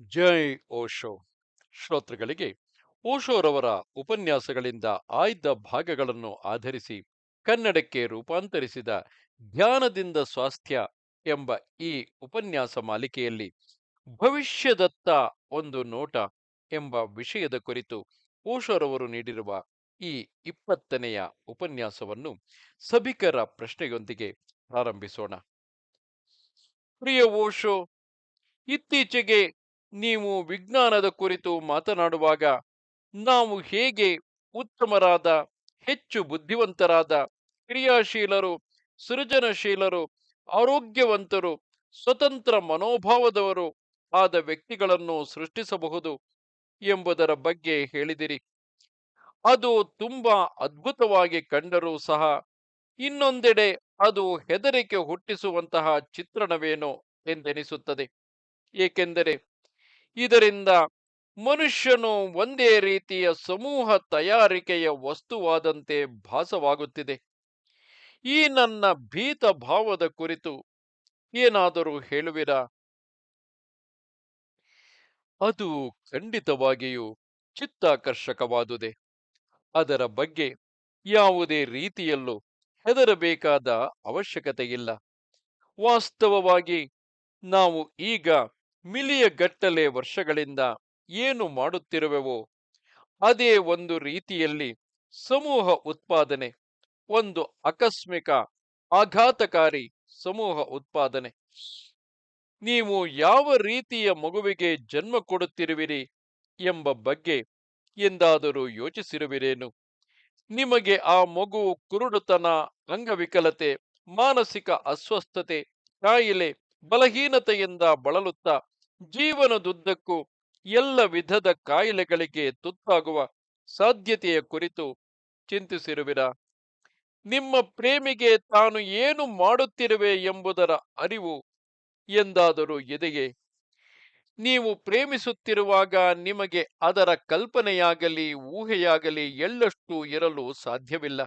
ಜೈ ಓಶೋ. ಶ್ರೋತೃಗಳಿಗೆ, ಓಶೋರವರ ಉಪನ್ಯಾಸಗಳಿಂದ ಆಯ್ದ ಭಾಗಗಳನ್ನು ಆಧರಿಸಿ ಕನ್ನಡಕ್ಕೆ ರೂಪಾಂತರಿಸಿದ ಧ್ಯಾನದಿಂದ ಸ್ವಾಸ್ಥ್ಯ ಎಂಬ ಈ ಉಪನ್ಯಾಸ ಮಾಲಿಕೆಯಲ್ಲಿ ಭವಿಷ್ಯದತ್ತ ಒಂದು ನೋಟ ಎಂಬ ವಿಷಯದ ಕುರಿತು ಓಶೋರವರು ನೀಡಿರುವ ಈ ಇಪ್ಪತ್ತನೆಯ ಉಪನ್ಯಾಸವನ್ನು ಸಭಿಕರ ಪ್ರಶ್ನೆಯೊಂದಿಗೆ ಪ್ರಾರಂಭಿಸೋಣ. ಪ್ರಿಯ ಓಶೋ, ಇತ್ತೀಚೆಗೆ ನೀವು ವಿಜ್ಞಾನದ ಕುರಿತು ಮಾತನಾಡುವಾಗ ನಾವು ಹೇಗೆ ಉತ್ತಮರಾದ, ಹೆಚ್ಚು ಬುದ್ಧಿವಂತರಾದ, ಕ್ರಿಯಾಶೀಲರು, ಸೃಜನಶೀಲರು, ಆರೋಗ್ಯವಂತರು, ಸ್ವತಂತ್ರ ಮನೋಭಾವದವರು ಆದ ವ್ಯಕ್ತಿಗಳನ್ನು ಸೃಷ್ಟಿಸಬಹುದು ಎಂಬುದರ ಬಗ್ಗೆ ಹೇಳಿದಿರಿ. ಅದು ತುಂಬಾ ಅದ್ಭುತವಾಗಿ ಕಂಡರೂ ಸಹ ಇನ್ನೊಂದೆಡೆ ಅದು ಹೆದರಿಕೆ ಹುಟ್ಟಿಸುವಂತಹ ಚಿತ್ರಣವೇನೋ ಎಂದೆನಿಸುತ್ತದೆ. ಏಕೆಂದರೆ ಇದರಿಂದ ಮನುಷ್ಯನು ಒಂದೇ ರೀತಿಯ ಸಮೂಹ ತಯಾರಿಕೆಯ ವಸ್ತುವಾದಂತೆ ಭಾಸವಾಗುತ್ತಿದೆ. ಈ ನನ್ನ ಭೀತ ಭಾವದ ಕುರಿತು ಏನಾದರೂ ಹೇಳುವಿರಾ? ಅದು ಖಂಡಿತವಾಗಿಯೂ ಚಿತ್ತಾಕರ್ಷಕವಾದುದೆ. ಅದರ ಬಗ್ಗೆ ಯಾವುದೇ ರೀತಿಯಲ್ಲೂ ಹೆದರಬೇಕಾದ ಅವಶ್ಯಕತೆಯಿಲ್ಲ. ವಾಸ್ತವವಾಗಿ ನಾವು ಈಗ ಮಿಲಿಯ ಗಟ್ಟಲೆ ವರ್ಷಗಳಿಂದ ಏನು ಮಾಡುತ್ತಿರುವೆವೋ ಅದೇ ಒಂದು ರೀತಿಯಲ್ಲಿ ಸಮೂಹ ಉತ್ಪಾದನೆ, ಒಂದು ಆಕಸ್ಮಿಕ ಆಘಾತಕಾರಿ ಸಮೂಹ ಉತ್ಪಾದನೆ. ನೀವು ಯಾವ ರೀತಿಯ ಮಗುವಿಗೆ ಜನ್ಮ ಕೊಡುತ್ತಿರುವಿರಿ ಎಂಬ ಬಗ್ಗೆ ಎಂದಾದರೂ ಯೋಚಿಸಿರುವಿರೇನು? ನಿಮಗೆ ಆ ಮಗು ಕುರುಡುತನ, ಅಂಗವಿಕಲತೆ, ಮಾನಸಿಕ ಅಸ್ವಸ್ಥತೆ, ಕಾಯಿಲೆ, ಬಲಹೀನತೆಯಿಂದ ಬಳಲುತ್ತಾ ಜೀವನದುದ್ದಕ್ಕೂ ಎಲ್ಲ ವಿಧದ ಕಾಯಿಲೆಗಳಿಗೆ ತುತ್ತಾಗುವ ಸಾಧ್ಯತೆಯ ಕುರಿತು ಚಿಂತಿಸಿರುವಿರ. ನಿಮ್ಮ ಪ್ರೇಮಿಗೆ ತಾನು ಏನು ಮಾಡುತ್ತಿರುವೆ ಎಂಬುದರ ಅರಿವು ಎಂದಾದರೂ ಎದೆಗೆ ನೀವು ಪ್ರೇಮಿಸುತ್ತಿರುವಾಗ ನಿಮಗೆ ಅದರ ಕಲ್ಪನೆಯಾಗಲಿ, ಊಹೆಯಾಗಲಿ ಎಳ್ಳಷ್ಟು ಇರಲು ಸಾಧ್ಯವಿಲ್ಲ.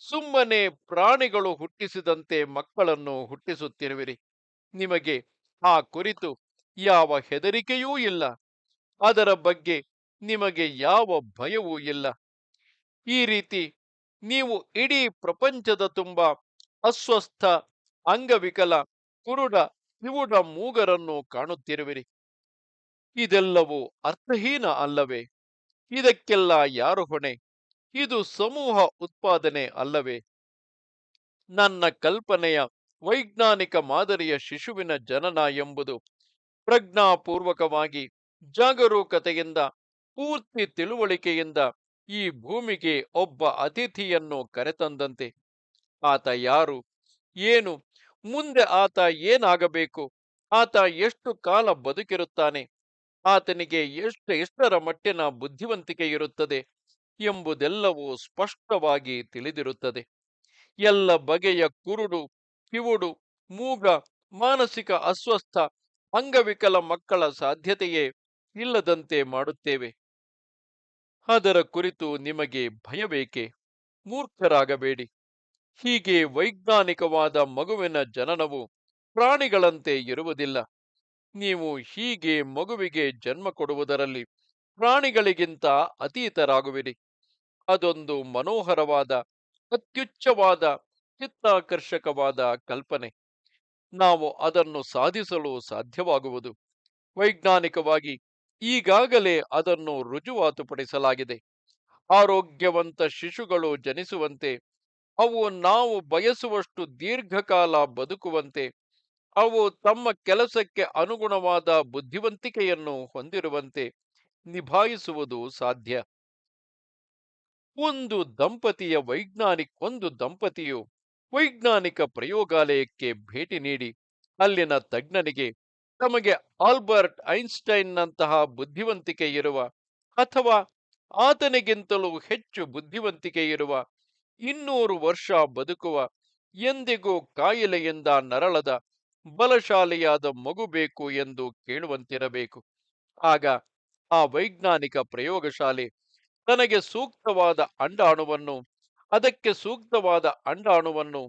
ಸುಮ್ಮನೆ ಪ್ರಾಣಿಗಳು ಹುಟ್ಟಿಸಿದಂತೆ ಮಕ್ಕಳನ್ನು ಹುಟ್ಟಿಸುತ್ತಿರುವಿರಿ. ನಿಮಗೆ ಆ ಕುರಿತು ಯಾವ ಹೆದರಿಕೆಯೂ ಇಲ್ಲ. ಅದರ ಬಗ್ಗೆ ನಿಮಗೆ ಯಾವ ಭಯವೂ ಇಲ್ಲ. ಈ ರೀತಿ ನೀವು ಇಡೀ ಪ್ರಪಂಚದ ತುಂಬ ಅಸ್ವಸ್ಥ, ಅಂಗವಿಕಲ, ಕುರುಡ ಕಿವುಡ ಮೂಗರನ್ನು ಕಾಣುತ್ತಿರುವಿರಿ. ಇದೆಲ್ಲವೂ ಅರ್ಥಹೀನ ಅಲ್ಲವೇ? ಇದಕ್ಕೆಲ್ಲ ಯಾರು ಹೊಣೆ? ಇದು ಸಮೂಹ ಉತ್ಪಾದನೆ ಅಲ್ಲವೇ? ನನ್ನ ಕಲ್ಪನೆಯ ವೈಜ್ಞಾನಿಕ ಮಾದರಿಯ ಶಿಶುವಿನ ಜನನ ಎಂಬುದು ಪ್ರಜ್ಞಾಪೂರ್ವಕವಾಗಿ ಜಾಗರೂಕತೆಯಿಂದ, ಪೂರ್ತಿ ತಿಳುವಳಿಕೆಯಿಂದ ಈ ಭೂಮಿಗೆ ಒಬ್ಬ ಅತಿಥಿಯನ್ನು ಕರೆತಂದಂತೆ. ಆತ ಯಾರು? ಏನು? ಮುಂದೆ ಆತ ಏನಾಗಬೇಕು? ಆತ ಎಷ್ಟು ಕಾಲ ಬದುಕಿರುತ್ತಾನೆ? ಆತನಿಗೆ ಎಷ್ಟು, ಎಷ್ಟರ ಮಟ್ಟಿನ ಬುದ್ಧಿವಂತಿಕೆ ಇರುತ್ತದೆ ಎಂಬುದೆಲ್ಲವೂ ಸ್ಪಷ್ಟವಾಗಿ ತಿಳಿದಿರುತ್ತದೆ. ಎಲ್ಲ ಬಗೆಯ ಕುರುಡು, ಕಿವುಡು, ಮೂಗ, ಮಾನಸಿಕ ಅಸ್ವಸ್ಥ ಅಂಗವಿಕಲ ಮಕ್ಕಳ ಸಾಧ್ಯತೆಯೇ ಇಲ್ಲದಂತೆ ಮಾಡುತ್ತೇವೆ. ಅದರ ಕುರಿತು ನಿಮಗೆ ಭಯಬೇಕೆ ಮೂರ್ಖರಾಗಬೇಡಿ. ಹೀಗೆ ವೈಜ್ಞಾನಿಕವಾದ ಮಗುವಿನ ಜನನವು ಪ್ರಾಣಿಗಳಂತೆ ಇರುವುದಿಲ್ಲ. ನೀವು ಹೀಗೆ ಮಗುವಿಗೆ ಜನ್ಮ ಕೊಡುವುದರಲ್ಲಿ ಪ್ರಾಣಿಗಳಿಗಿಂತ ಅತೀತರಾಗುವಿರಿ. ಅದೊಂದು ಮನೋಹರವಾದ, ಅತ್ಯುಚ್ಚವಾದ ಚಿತ್ತಾಕರ್ಷಕವಾದ ಕಲ್ಪನೆ. ನಾವು ಅದನ್ನು ಸಾಧಿಸಲು ಸಾಧ್ಯವಾಗುವುದು. ವೈಜ್ಞಾನಿಕವಾಗಿ ಈಗಾಗಲೇ ಅದನ್ನು ರುಜುವಾತುಪಡಿಸಲಾಗಿದೆ. ಆರೋಗ್ಯವಂತ ಶಿಶುಗಳು ಜನಿಸುವಂತೆ, ಅವು ನಾವು ಬಯಸುವಷ್ಟು ದೀರ್ಘಕಾಲ ಬದುಕುವಂತೆ, ಅವು ತಮ್ಮ ಕೆಲಸಕ್ಕೆ ಅನುಗುಣವಾದ ಬುದ್ಧಿವಂತಿಕೆಯನ್ನು ಹೊಂದಿರುವಂತೆ ನಿಭಾಯಿಸುವುದು ಸಾಧ್ಯ. ಒಂದು ದಂಪತಿಯ ವೈಜ್ಞಾನಿಕ ಒಂದು ದಂಪತಿಯು ವೈಜ್ಞಾನಿಕ ಪ್ರಯೋಗಾಲಯಕ್ಕೆ ಭೇಟಿ ನೀಡಿ, ಅಲ್ಲಿನ ತಜ್ಞನಿಗೆ ತಮಗೆ ಆಲ್ಬರ್ಟ್ ಐನ್ಸ್ಟೈನ್ನಂತಹ ಬುದ್ಧಿವಂತಿಕೆ ಇರುವ ಅಥವಾ ಆತನಿಗಿಂತಲೂ ಹೆಚ್ಚು ಬುದ್ಧಿವಂತಿಕೆ ಇರುವ ಇನ್ನೂರು ವರ್ಷ ಬದುಕುವ ಎಂದಿಗೂ ಕಾಯಿಲೆಯಿಂದ ನರಳದ ಬಲಶಾಲಿಯಾದ ಮಗು ಬೇಕು ಎಂದು ಕೇಳುವಂತಿರಬೇಕು. ಆಗ ಆ ವೈಜ್ಞಾನಿಕ ಪ್ರಯೋಗಶಾಲೆ ತನಗೆ ಸೂಕ್ತವಾದ ಅಂಡಾಣುವನ್ನು ಅದಕ್ಕೆ ಸೂಕ್ತವಾದ ಅಂಡಾಣುವನ್ನು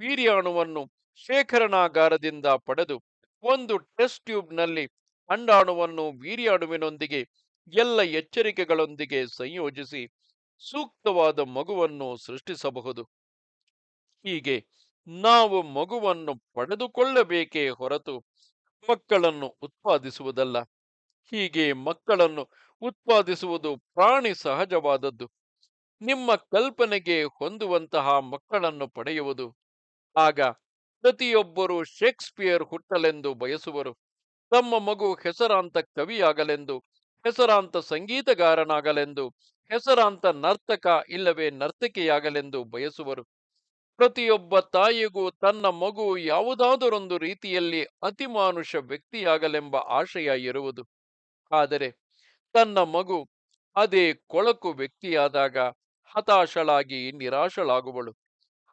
ವೀರ್ಯಾಣುವನ್ನು ಶೇಖರಣಾಗಾರದಿಂದ ಪಡೆದು ಒಂದು ಟೆಸ್ಟ್ ಟ್ಯೂಬ್ನಲ್ಲಿ ಅಂಡಾಣುವನ್ನು ವೀರ್ಯಾಣುವಿನೊಂದಿಗೆ, ಎಲ್ಲ ಎಚ್ಚರಿಕೆಗಳೊಂದಿಗೆ ಸಂಯೋಜಿಸಿ ಸೂಕ್ತವಾದ ಮಗುವನ್ನು ಸೃಷ್ಟಿಸಬಹುದು. ಹೀಗೆ ನಾವು ಮಗುವನ್ನು ಪಡೆದುಕೊಳ್ಳಬೇಕೇ ಹೊರತು ಮಕ್ಕಳನ್ನು ಉತ್ಪಾದಿಸುವುದಲ್ಲ. ಹೀಗೆ ಮಕ್ಕಳನ್ನು ಉತ್ಪಾದಿಸುವುದು ಪ್ರಾಣಿ ಸಹಜವಾದದ್ದು. ನಿಮ್ಮ ಕಲ್ಪನೆಗೆ ಹೊಂದುವಂತಹ ಮಕ್ಕಳನ್ನು ಪಡೆಯುವುದು. ಆಗ ಪ್ರತಿಯೊಬ್ಬರು ಶೇಕ್ಸ್ಪಿಯರ್ ಹುಟ್ಟಲೆಂದು ಬಯಸುವರು. ತಮ್ಮ ಮಗು ಹೆಸರಾಂತ ಕವಿಯಾಗಲೆಂದು, ಹೆಸರಾಂತ ಸಂಗೀತಗಾರನಾಗಲೆಂದು, ಹೆಸರಾಂತ ನರ್ತಕ ಇಲ್ಲವೇ ನರ್ತಕಿಯಾಗಲೆಂದು ಬಯಸುವರು. ಪ್ರತಿಯೊಬ್ಬ ತಾಯಿಗೂ ತನ್ನ ಮಗು ಯಾವುದಾದರೊಂದು ರೀತಿಯಲ್ಲಿ ಅತಿಮಾನುಷ ವ್ಯಕ್ತಿಯಾಗಲೆಂಬ ಆಶಯ ಇರುವುದು. ಆದರೆ ತನ್ನ ಮಗು ಅದೇ ಕೊಳಕು ವ್ಯಕ್ತಿಯಾದಾಗ ಹತಾಶಳಾಗಿ ನಿರಾಶಳಾಗುವಳು.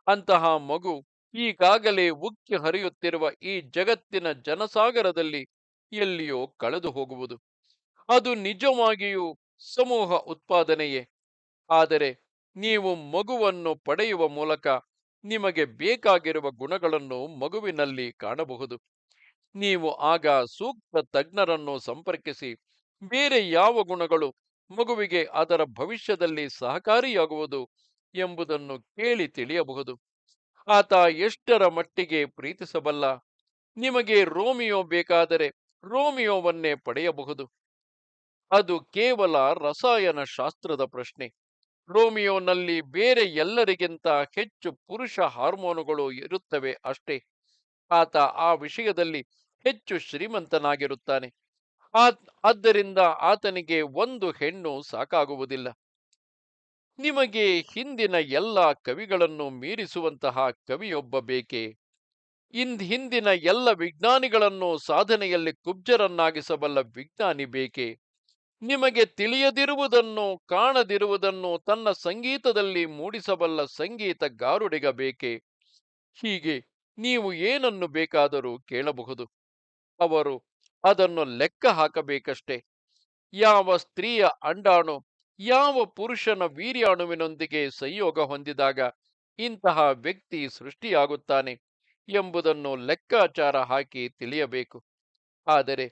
ಅಂತಹ ಮಗು ಈಗಾಗಲೇ ಉಕ್ಕಿ ಹರಿಯುತ್ತಿರುವ ಈ ಜಗತ್ತಿನ ಜನಸಾಗರದಲ್ಲಿ ಎಲ್ಲಿಯೋ ಕಳೆದು ಹೋಗುವುದು. ಅದು ನಿಜವಾಗಿಯೂ ಸಮೂಹ ಉತ್ಪಾದನೆಯೇ. ಆದರೆ ನೀವು ಮಗುವನ್ನು ಪಡೆಯುವ ಮೂಲಕ ನಿಮಗೆ ಬೇಕಾಗಿರುವ ಗುಣಗಳನ್ನು ಮಗುವಿನಲ್ಲಿ ಕಾಣಬಹುದು. ನೀವು ಆಗ ಸೂಕ್ತ ತಜ್ಞರನ್ನು ಸಂಪರ್ಕಿಸಿ, ಬೇರೆ ಯಾವ ಗುಣಗಳು ಮಗುವಿಗೆ ಅದರ ಭವಿಷ್ಯದಲ್ಲಿ ಸಹಕಾರಿಯಾಗುವುದು ಎಂಬುದನ್ನು ಕೇಳಿ ತಿಳಿಯಬಹುದು. ಆತ ಎಷ್ಟರ ಮಟ್ಟಿಗೆ ಪ್ರೀತಿಸಬಲ್ಲ? ನಿಮಗೆ ರೋಮಿಯೋ ಬೇಕಾದರೆ ರೋಮಿಯೋವನ್ನೇ ಪಡೆಯಬಹುದು. ಅದು ಕೇವಲ ರಸಾಯನ ಶಾಸ್ತ್ರದ ಪ್ರಶ್ನೆ. ರೋಮಿಯೋನಲ್ಲಿ ಬೇರೆ ಎಲ್ಲರಿಗಿಂತ ಹೆಚ್ಚು ಪುರುಷ ಹಾರ್ಮೋನುಗಳು ಇರುತ್ತವೆ ಅಷ್ಟೇ. ಆತ ಆ ವಿಷಯದಲ್ಲಿ ಹೆಚ್ಚು ಶ್ರೀಮಂತನಾಗಿರುತ್ತಾನೆ. ಆದ್ದರಿಂದ ಆತನಿಗೆ ಒಂದು ಹೆಣ್ಣು ಸಾಕಾಗುವುದಿಲ್ಲ. ನಿಮಗೆ ಹಿಂದಿನ ಎಲ್ಲ ಕವಿಗಳನ್ನು ಮೀರಿಸುವಂತಹ ಕವಿಯೊಬ್ಬ ಬೇಕೆ? ಇಂದ್ ಹಿಂದಿನ ಎಲ್ಲ ವಿಜ್ಞಾನಿಗಳನ್ನು ಸಾಧನೆಯಲ್ಲಿ ಕುಬ್ಜರನ್ನಾಗಿಸಬಲ್ಲ ವಿಜ್ಞಾನಿ ಬೇಕೆ? ನಿಮಗೆ ತಿಳಿಯದಿರುವುದನ್ನು, ಕಾಣದಿರುವುದನ್ನು ತನ್ನ ಸಂಗೀತದಲ್ಲಿ ಮೂಡಿಸಬಲ್ಲ ಸಂಗೀತ ಗಾರುಡಿಗ ಬೇಕೇ? ಹೀಗೆ ನೀವು ಏನನ್ನು ಬೇಕಾದರೂ ಕೇಳಬಹುದು. ಅವರು ಅದನ್ನು ಲೆಕ್ಕ ಹಾಕಬೇಕಷ್ಟೇ. ಯಾವ ಸ್ತ್ರೀಯ ಅಂಡಾಣು, ಯಾವ ಪುರುಷನ ವೀರ್ಯಾಣುವಿನೊಂದಿಗೆ ಸಂಯೋಗ ಹೊಂದಿದಾಗ ಇಂತಹ ವ್ಯಕ್ತಿ ಸೃಷ್ಟಿಯಾಗುತ್ತಾನೆ ಎಂಬುದನ್ನು ಲೆಕ್ಕಾಚಾರ ಹಾಕಿ ತಿಳಿಯಬೇಕು. ಆದರೆ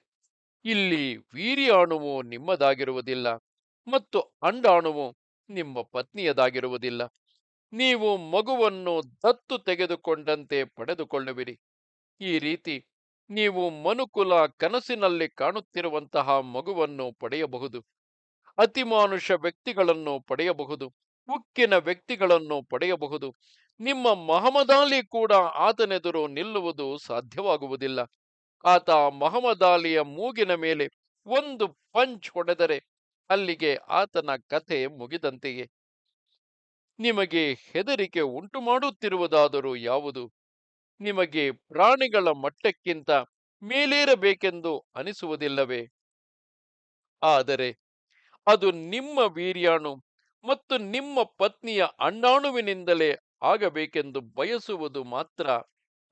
ಇಲ್ಲಿ ವೀರ್ಯಾಣುವು ನಿಮ್ಮದಾಗಿರುವುದಿಲ್ಲ ಮತ್ತು ಅಂಡಾಣುವು ನಿಮ್ಮ ಪತ್ನಿಯದಾಗಿರುವುದಿಲ್ಲ. ನೀವು ಮಗುವನ್ನು ದತ್ತು ತೆಗೆದುಕೊಂಡಂತೆ ಪಡೆದುಕೊಳ್ಳುವಿರಿ. ಈ ರೀತಿ ನೀವು ಮನುಕುಲ ಕನಸಿನಲ್ಲಿ ಕಾಣುತ್ತಿರುವಂತಹ ಮಗುವನ್ನು ಪಡೆಯಬಹುದು. ಅತಿಮಾನುಷ ವ್ಯಕ್ತಿಗಳನ್ನು ಪಡೆಯಬಹುದು. ಉಕ್ಕಿನ ವ್ಯಕ್ತಿಗಳನ್ನು ಪಡೆಯಬಹುದು. ನಿಮ್ಮ ಮಹಮದಾಲಿ ಕೂಡ ಆತನೆದುರು ನಿಲ್ಲುವುದು ಸಾಧ್ಯವಾಗುವುದಿಲ್ಲ. ಆತ ಮಹಮದಾಲಿಯ ಮೂಗಿನ ಮೇಲೆ ಒಂದು ಪಂಚ್ ಹೊಡೆದರೆ ಅಲ್ಲಿಗೆ ಆತನ ಕಥೆ ಮುಗಿದಂತೆಯೇ. ನಿಮಗೆ ಹೆದರಿಕೆ ಉಂಟು ಮಾಡುತ್ತಿರುವುದಾದರೂ ಯಾವುದು? ನಿಮಗೆ ಪ್ರಾಣಿಗಳ ಮಟ್ಟಕ್ಕಿಂತ ಮೇಲೇರಬೇಕೆಂದು ಅನಿಸುವುದಿಲ್ಲವೇ? ಆದರೆ ಅದು ನಿಮ್ಮ ವೀರ್ಯಾಣು ಮತ್ತು ನಿಮ್ಮ ಪತ್ನಿಯ ಅಣ್ಣಾಣುವಿನಿಂದಲೇ ಆಗಬೇಕೆಂದು ಬಯಸುವುದು ಮಾತ್ರ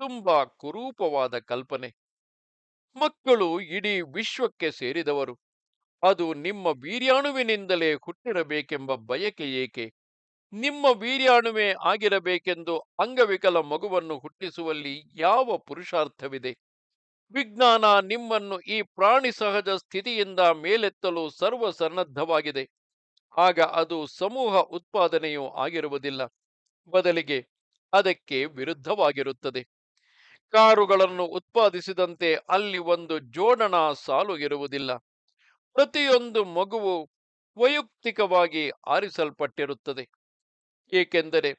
ತುಂಬಾ ಕುರೂಪವಾದ ಕಲ್ಪನೆ. ಮಕ್ಕಳು ಇಡೀ ವಿಶ್ವಕ್ಕೆ ಸೇರಿದವರು. ಅದು ನಿಮ್ಮ ವೀರ್ಯಾಣುವಿನಿಂದಲೇ ಹುಟ್ಟಿರಬೇಕೆಂಬ ಬಯಕೆ ಏಕೆ? ನಿಮ್ಮ ವೀರ್ಯಾಣುವೆ ಆಗಿರಬೇಕೆಂದು ಅಂಗವಿಕಲ ಮಗುವನ್ನು ಹುಟ್ಟಿಸುವಲ್ಲಿ ಯಾವ ಪುರುಷಾರ್ಥವಿದೆ? ವಿಜ್ಞಾನ ನಿಮ್ಮನ್ನು ಈ ಪ್ರಾಣಿ ಸಹಜ ಸ್ಥಿತಿಯಿಂದ ಮೇಲೆತ್ತಲು ಸರ್ವಸನ್ನದ್ಧವಾಗಿದೆ. ಆಗ ಅದು ಸಮೂಹ ಉತ್ಪಾದನೆಯೂ ಆಗಿರುವುದಿಲ್ಲ. ಬದಲಿಗೆ ಅದಕ್ಕೆ ವಿರುದ್ಧವಾಗಿರುತ್ತದೆ. ಕಾರುಗಳನ್ನು ಉತ್ಪಾದಿಸಿದಂತೆ ಅಲ್ಲಿ ಒಂದು ಜೋಡಣಾ ಸಾಲು ಇರುವುದಿಲ್ಲ. ಪ್ರತಿಯೊಂದು ಮಗುವು ವೈಯಕ್ತಿಕವಾಗಿ ಆರಿಸಲ್ಪಟ್ಟಿರುತ್ತದೆ. ಏಕೆಂದರೆ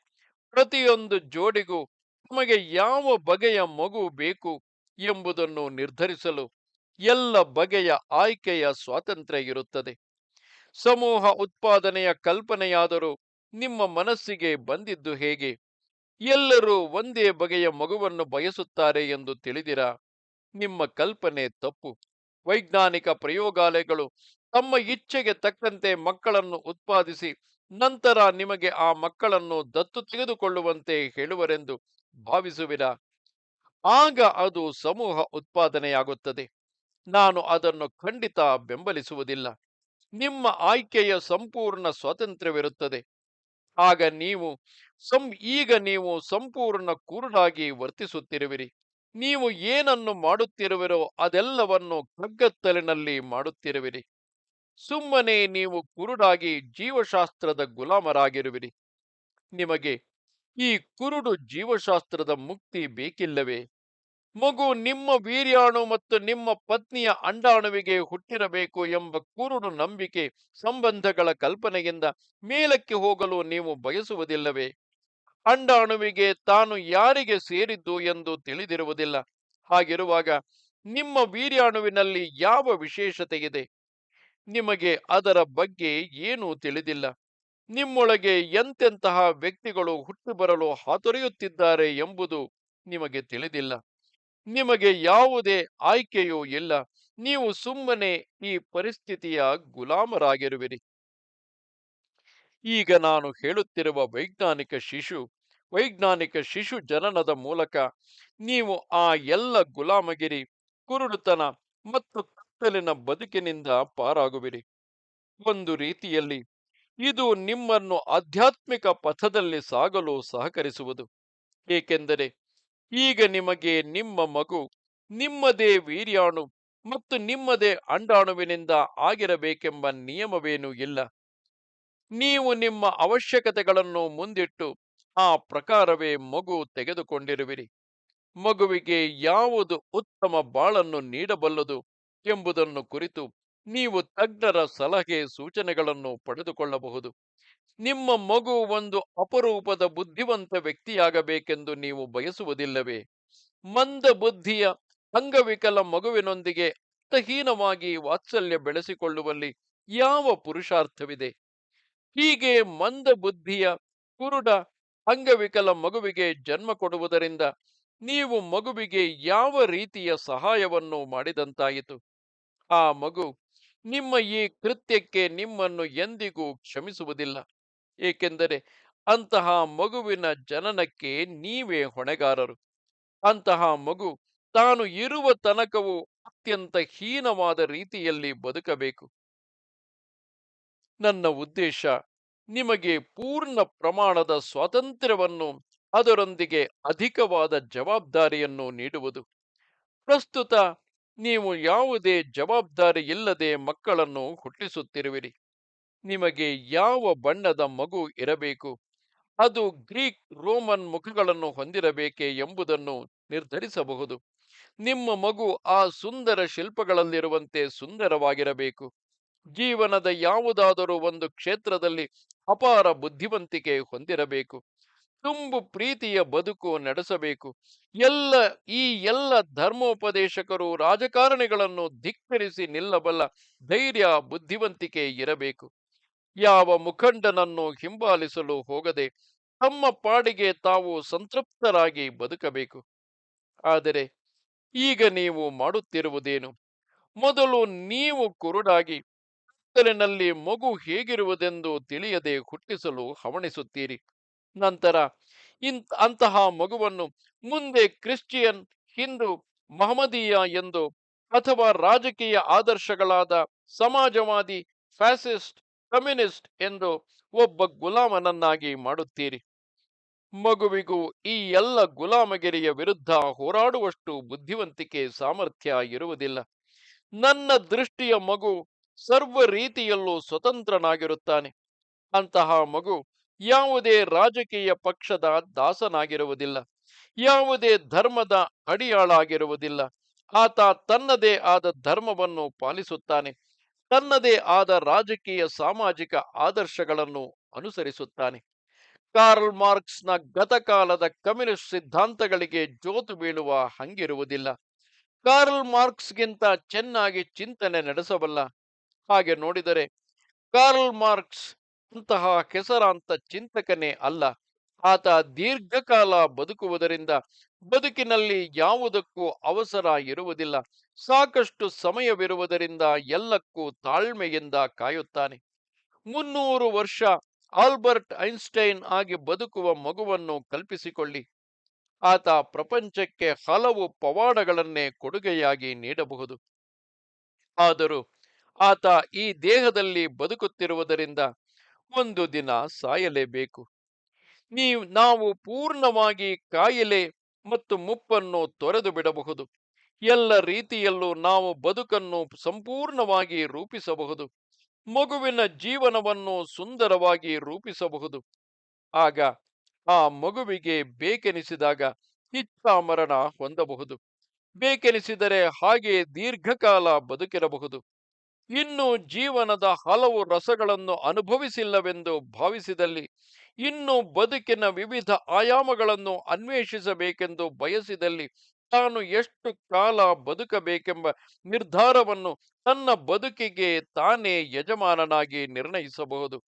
ಪ್ರತಿಯೊಂದು ಜೋಡಿಗೂ ನಮಗೆ ಯಾವ ಬಗೆಯ ಮಗು ಬೇಕು ಎಂಬುದನ್ನು ನಿರ್ಧರಿಸಲು ಎಲ್ಲ ಬಗೆಯ ಆಯ್ಕೆಯ ಸ್ವಾತಂತ್ರ್ಯ ಇರುತ್ತದೆ. ಸಮೂಹ ಉತ್ಪಾದನೆಯ ಕಲ್ಪನೆಯಾದರೂ ನಿಮ್ಮ ಮನಸ್ಸಿಗೆ ಬಂದಿದ್ದು ಹೇಗೆ? ಎಲ್ಲರೂ ಒಂದೇ ಬಗೆಯ ಮಗುವನ್ನು ಬಯಸುತ್ತಾರೆ ಎಂದು ತಿಳಿದಿರಾ? ನಿಮ್ಮ ಕಲ್ಪನೆ ತಪ್ಪು. ವೈಜ್ಞಾನಿಕ ಪ್ರಯೋಗಾಲಯಗಳು ತಮ್ಮ ಇಚ್ಛೆಗೆ ತಕ್ಕಂತೆ ಮಕ್ಕಳನ್ನು ಉತ್ಪಾದಿಸಿ ನಂತರ ನಿಮಗೆ ಆ ಮಕ್ಕಳನ್ನು ದತ್ತು ತೆಗೆದುಕೊಳ್ಳುವಂತೆ ಹೇಳುವರೆಂದು ಭಾವಿಸುವಿರ. ಆಗ ಅದು ಸಮೂಹ ಉತ್ಪಾದನೆಯಾಗುತ್ತದೆ. ನಾನು ಅದನ್ನು ಖಂಡಿತ ಬೆಂಬಲಿಸುವುದಿಲ್ಲ. ನಿಮ್ಮ ಆಯ್ಕೆಯ ಸಂಪೂರ್ಣ ಸ್ವಾತಂತ್ರ್ಯವಿರುತ್ತದೆ. ಆಗ ನೀವು ಸಂ, ಈಗ ನೀವು ಸಂಪೂರ್ಣ ಕುರುಡಾಗಿ ವರ್ತಿಸುತ್ತಿರುವಿರಿ. ನೀವು ಏನನ್ನು ಮಾಡುತ್ತಿರುವಿರೋ ಅದೆಲ್ಲವನ್ನು ಕಗ್ಗತ್ತಲಿನಲ್ಲಿ ಮಾಡುತ್ತಿರುವಿರಿ. ಸುಮ್ಮನೆ ನೀವು ಕುರುಡಾಗಿ ಜೀವಶಾಸ್ತ್ರದ ಗುಲಾಮರಾಗಿರುವಿರಿ. ನಿಮಗೆ ಈ ಕುರುಡು ಜೀವಶಾಸ್ತ್ರದ ಮುಕ್ತಿ ಬೇಕಿಲ್ಲವೇ? ಮಗು ನಿಮ್ಮ ವೀರ್ಯಾಣು ಮತ್ತು ನಿಮ್ಮ ಪತ್ನಿಯ ಅಂಡಾಣುವಿಗೆ ಹುಟ್ಟಿರಬೇಕು ಎಂಬ ಕುರುಡು ನಂಬಿಕೆ ಸಂಬಂಧಗಳ ಕಲ್ಪನೆಯಿಂದ ಮೇಲಕ್ಕೆ ಹೋಗಲು ನೀವು ಬಯಸುವುದಿಲ್ಲವೇ? ಅಂಡಾಣುವಿಗೆ ತಾನು ಯಾರಿಗೆ ಸೇರಿದ್ದು ಎಂದು ತಿಳಿದಿರುವುದಿಲ್ಲ. ಹಾಗಿರುವಾಗ ನಿಮ್ಮ ವೀರ್ಯಾಣುವಿನಲ್ಲಿ ಯಾವ ವಿಶೇಷತೆ ಇದೆ ನಿಮಗೆ ಅದರ ಬಗ್ಗೆ ಏನೂ ತಿಳಿದಿಲ್ಲ. ನಿಮ್ಮೊಳಗೆ ಎಂತೆಂತಹ ವ್ಯಕ್ತಿಗಳು ಹುಟ್ಟು ಬರಲು ಹಾತೊರೆಯುತ್ತಿದ್ದಾರೆ ಎಂಬುದು ನಿಮಗೆ ತಿಳಿದಿಲ್ಲ. ನಿಮಗೆ ಯಾವುದೇ ಆಯ್ಕೆಯೂ ಇಲ್ಲ. ನೀವು ಸುಮ್ಮನೆ ಈ ಪರಿಸ್ಥಿತಿಯ ಗುಲಾಮರಾಗಿರುವಿರಿ. ಈಗ ನಾನು ಹೇಳುತ್ತಿರುವ ವೈಜ್ಞಾನಿಕ ಶಿಶು ವೈಜ್ಞಾನಿಕ ಶಿಶು ಜನನದ ಮೂಲಕ ನೀವು ಆ ಎಲ್ಲ ಗುಲಾಮಗಿರಿ, ಕುರುಡುತನ ಮತ್ತು ಕತ್ತಲಿನ ಬದುಕಿನಿಂದ ಪಾರಾಗುವಿರಿ. ಒಂದು ರೀತಿಯಲ್ಲಿ ಇದು ನಿಮ್ಮನ್ನು ಆಧ್ಯಾತ್ಮಿಕ ಪಥದಲ್ಲಿ ಸಾಗಲು ಸಹಕರಿಸುವುದು. ಏಕೆಂದರೆ ಈಗ ನಿಮಗೆ ನಿಮ್ಮ ಮಗು ನಿಮ್ಮದೇ ವೀರ್ಯಾಣು ಮತ್ತು ನಿಮ್ಮದೇ ಅಂಡಾಣುವಿನಿಂದ ಆಗಿರಬೇಕೆಂಬ ನಿಯಮವೇನೂ ಇಲ್ಲ. ನೀವು ನಿಮ್ಮ ಅವಶ್ಯಕತೆಗಳನ್ನು ಮುಂದಿಟ್ಟು ಆ ಪ್ರಕಾರವೇ ಮಗು ತೆಗೆದುಕೊಂಡಿರುವಿರಿ. ಮಗುವಿಗೆ ಯಾವುದು ಉತ್ತಮ ಬಾಳನ್ನು ನೀಡಬಲ್ಲದು ಎಂಬುದನ್ನು ಕುರಿತು ನೀವು ತಜ್ಞರ ಸಲಹೆ ಸೂಚನೆಗಳನ್ನು ಪಡೆದುಕೊಳ್ಳಬಹುದು. ನಿಮ್ಮ ಮಗು ಒಂದು ಅಪರೂಪದ ಬುದ್ಧಿವಂತ ವ್ಯಕ್ತಿಯಾಗಬೇಕೆಂದು ನೀವು ಬಯಸುವುದಿಲ್ಲವೇ? ಮಂದ ಬುದ್ಧಿಯ ಅಂಗವಿಕಲ ಮಗುವಿನೊಂದಿಗೆ ಅರ್ಥಹೀನವಾಗಿ ವಾತ್ಸಲ್ಯ ಬೆಳೆಸಿಕೊಳ್ಳುವಲ್ಲಿ ಯಾವ ಪುರುಷಾರ್ಥವಿದೆ? ಹೀಗೆ ಮಂದ ಬುದ್ಧಿಯ ಕುರುಡ ಅಂಗವಿಕಲ ಮಗುವಿಗೆ ಜನ್ಮ ಕೊಡುವುದರಿಂದ ನೀವು ಮಗುವಿಗೆ ಯಾವ ರೀತಿಯ ಸಹಾಯವನ್ನು ಮಾಡಿದಂತಾಯಿತು? ಆ ಮಗು ನಿಮ್ಮ ಈ ಕೃತ್ಯಕ್ಕೆ ನಿಮ್ಮನ್ನು ಎಂದಿಗೂ ಕ್ಷಮಿಸುವುದಿಲ್ಲ. ಏಕೆಂದರೆ ಅಂತಹ ಮಗುವಿನ ಜನನಕ್ಕೆ ನೀವೇ ಹೊಣೆಗಾರರು. ಅಂತಹ ಮಗು ತಾನು ಇರುವ ತನಕವೂ ಅತ್ಯಂತ ಹೀನವಾದ ರೀತಿಯಲ್ಲಿ ಬದುಕಬೇಕು. ನನ್ನ ಉದ್ದೇಶ ನಿಮಗೆ ಪೂರ್ಣ ಪ್ರಮಾಣದ ಸ್ವಾತಂತ್ರ್ಯವನ್ನು ಅದರೊಂದಿಗೆ ಅಧಿಕವಾದ ಜವಾಬ್ದಾರಿಯನ್ನು ನೀಡುವುದು. ಪ್ರಸ್ತುತ ನೀವು ಯಾವುದೇ ಜವಾಬ್ದಾರಿ ಇಲ್ಲದೆ ಮಕ್ಕಳನ್ನು ಹುಟ್ಟಿಸುತ್ತಿರುವಿರಿ. ನಿಮಗೆ ಯಾವ ಬಣ್ಣದ ಮಗು ಇರಬೇಕು? ಅದು ಗ್ರೀಕ್ ರೋಮನ್ ಮುಖಗಳನ್ನು ಹೊಂದಿರಬೇಕೆ ಎಂಬುದನ್ನು ನಿರ್ಧರಿಸಬಹುದು. ನಿಮ್ಮ ಮಗು ಆ ಸುಂದರ ಶಿಲ್ಪಗಳಲ್ಲಿರುವಂತೆ ಸುಂದರವಾಗಿರಬೇಕು. ಜೀವನದ ಯಾವುದಾದರೂ ಒಂದು ಕ್ಷೇತ್ರದಲ್ಲಿ ಅಪಾರ ಬುದ್ಧಿವಂತಿಕೆ ಹೊಂದಿರಬೇಕು. ತುಂಬು ಪ್ರೀತಿಯ ಬದುಕು ನಡೆಸಬೇಕು. ಎಲ್ಲ, ಈ ಎಲ್ಲ ಧರ್ಮೋಪದೇಶಕರು ರಾಜಕಾರಣಿಗಳನ್ನು ಧಿಕ್ಕರಿಸಿ ನಿಲ್ಲಬಲ್ಲ ಧೈರ್ಯ, ಬುದ್ಧಿವಂತಿಕೆ ಇರಬೇಕು. ಯಾವ ಮುಖಂಡನನ್ನು ಹಿಂಬಾಲಿಸಲು ಹೋಗದೆ ತಮ್ಮ ಪಾಡಿಗೆ ತಾವು ಸಂತೃಪ್ತರಾಗಿ ಬದುಕಬೇಕು. ಆದರೆ ಈಗ ನೀವು ಮಾಡುತ್ತಿರುವುದೇನು? ಮೊದಲು ನೀವು ಕುರುಡಾಗಿ ಕತ್ತಲಿನಲ್ಲಿ ಮಗು ಹೇಗಿರುವುದೆಂದು ತಿಳಿಯದೆ ಹುಟ್ಟಿಸಲು ಹವಣಿಸುತ್ತೀರಿ. ನಂತರ ಇಂತ, ಅಂತಹ ಮಗುವನ್ನು ಮುಂದೆ ಕ್ರಿಶ್ಚಿಯನ್, ಹಿಂದೂ ಮಹಮದೀಯ ಎಂದು ಅಥವಾ ರಾಜಕೀಯ ಆದರ್ಶಗಳಾದ ಸಮಾಜವಾದಿ, ಫ್ಯಾಸಿಸ್ಟ್, ಕಮ್ಯುನಿಸ್ಟ್ ಎಂದು ಒಬ್ಬ ಗುಲಾಮನನ್ನಾಗಿ ಮಾಡುತ್ತೀರಿ. ಮಗುವಿಗೂ ಈ ಎಲ್ಲ ಗುಲಾಮಗಿರಿಯ ವಿರುದ್ಧ ಹೋರಾಡುವಷ್ಟು ಬುದ್ಧಿವಂತಿಕೆ ಸಾಮರ್ಥ್ಯ ಇರುವುದಿಲ್ಲ. ನನ್ನ ದೃಷ್ಟಿಯ ಮಗು ಸರ್ವ ರೀತಿಯಲ್ಲೂ ಸ್ವತಂತ್ರನಾಗಿರುತ್ತಾನೆ. ಅಂತಹ ಮಗು ಯಾವುದೇ ರಾಜಕೀಯ ಪಕ್ಷದ ದಾಸನಾಗಿರುವುದಿಲ್ಲ, ಯಾವುದೇ ಧರ್ಮದ ಅಡಿಯಾಳಾಗಿರುವುದಿಲ್ಲ. ಆತ ತನ್ನದೇ ಆದ ಧರ್ಮವನ್ನು ಪಾಲಿಸುತ್ತಾನೆ, ತನ್ನದೇ ಆದ ರಾಜಕೀಯ ಸಾಮಾಜಿಕ ಆದರ್ಶಗಳನ್ನು ಅನುಸರಿಸುತ್ತಾನೆ. ಕಾರ್ಲ್ ಮಾರ್ಕ್ಸ್ನ ಗತಕಾಲದ ಕಮ್ಯುನಿಸ್ಟ್ ಸಿದ್ಧಾಂತಗಳಿಗೆ ಜೋತು ಬೀಳುವ ಹಂಗಿರುವುದಿಲ್ಲ. ಕಾರ್ಲ್ ಮಾರ್ಕ್ಸ್ಗಿಂತ ಚೆನ್ನಾಗಿ ಚಿಂತನೆ ನಡೆಸಬಲ್ಲ. ಹಾಗೆ ನೋಡಿದರೆ, ಕಾರ್ಲ್ ಮಾರ್ಕ್ಸ್ ಅಂತಹ ಕೆಸರಾಂತ ಚಿಂತಕನೇ ಅಲ್ಲ. ಆತ ದೀರ್ಘಕಾಲ ಬದುಕುವುದರಿಂದ ಬದುಕಿನಲ್ಲಿ ಯಾವುದಕ್ಕೂ ಅವಸರ ಇರುವುದಿಲ್ಲ. ಸಾಕಷ್ಟು ಸಮಯವಿರುವುದರಿಂದ ಎಲ್ಲಕ್ಕೂ ತಾಳ್ಮೆಯಿಂದ ಕಾಯುತ್ತಾನೆ. ಮುನ್ನೂರು ವರ್ಷ ಆಲ್ಬರ್ಟ್ ಐನ್ಸ್ಟೈನ್ ಆಗಿ ಬದುಕುವ ಮಗುವನ್ನು ಕಲ್ಪಿಸಿಕೊಳ್ಳಿ. ಆತ ಪ್ರಪಂಚಕ್ಕೆ ಹಲವು ಪವಾಡಗಳನ್ನೇ ಕೊಡುಗೆಯಾಗಿ ನೀಡಬಹುದು. ಆದರೂ ಆತ ಈ ದೇಹದಲ್ಲಿ ಬದುಕುತ್ತಿರುವುದರಿಂದ ಒಂದು ದಿನ ಸಾಯಲೇಬೇಕು. ನೀವು, ನಾವು ಪೂರ್ಣವಾಗಿ ಕಾಯಿಲೆ ಮತ್ತು ಮುಪ್ಪನ್ನು ತೊರೆದು ಬಿಡಬಹುದು. ಎಲ್ಲ ರೀತಿಯಲ್ಲೂ ನಾವು ಬದುಕನ್ನು ಸಂಪೂರ್ಣವಾಗಿ ರೂಪಿಸಬಹುದು. ಮಗುವಿನ ಜೀವನವನ್ನು ಸುಂದರವಾಗಿ ರೂಪಿಸಬಹುದು. ಆಗ ಆ ಮಗುವಿಗೆ ಬೇಕೆನಿಸಿದಾಗ ಇಚ್ಛಾಮರಣ ಹೊಂದಬಹುದು. ಬೇಕೆನಿಸಿದರೆ ಹಾಗೆ ದೀರ್ಘಕಾಲ ಬದುಕಿರಬಹುದು. ಇನ್ನು ಜೀವನದ ಹಲವು ರಸಗಳನ್ನು ಅನುಭವಿಸಿಲ್ಲವೆಂದು ಭಾವಿಸಿದಲ್ಲಿ, ಇನ್ನು ಬದುಕಿನ ವಿವಿಧ ಆಯಾಮಗಳನ್ನು ಅನ್ವೇಷಿಸಬೇಕೆಂದು ಬಯಸಿದಲ್ಲಿ ತಾನು ಎಷ್ಟು ಕಾಲ ಬದುಕಬೇಕೆಂಬ ನಿರ್ಧಾರವನ್ನು ತನ್ನ ಬದುಕಿಗೆ ತಾನೇ ಯಜಮಾನನಾಗಿ ನಿರ್ಣಯಿಸಬಹುದು.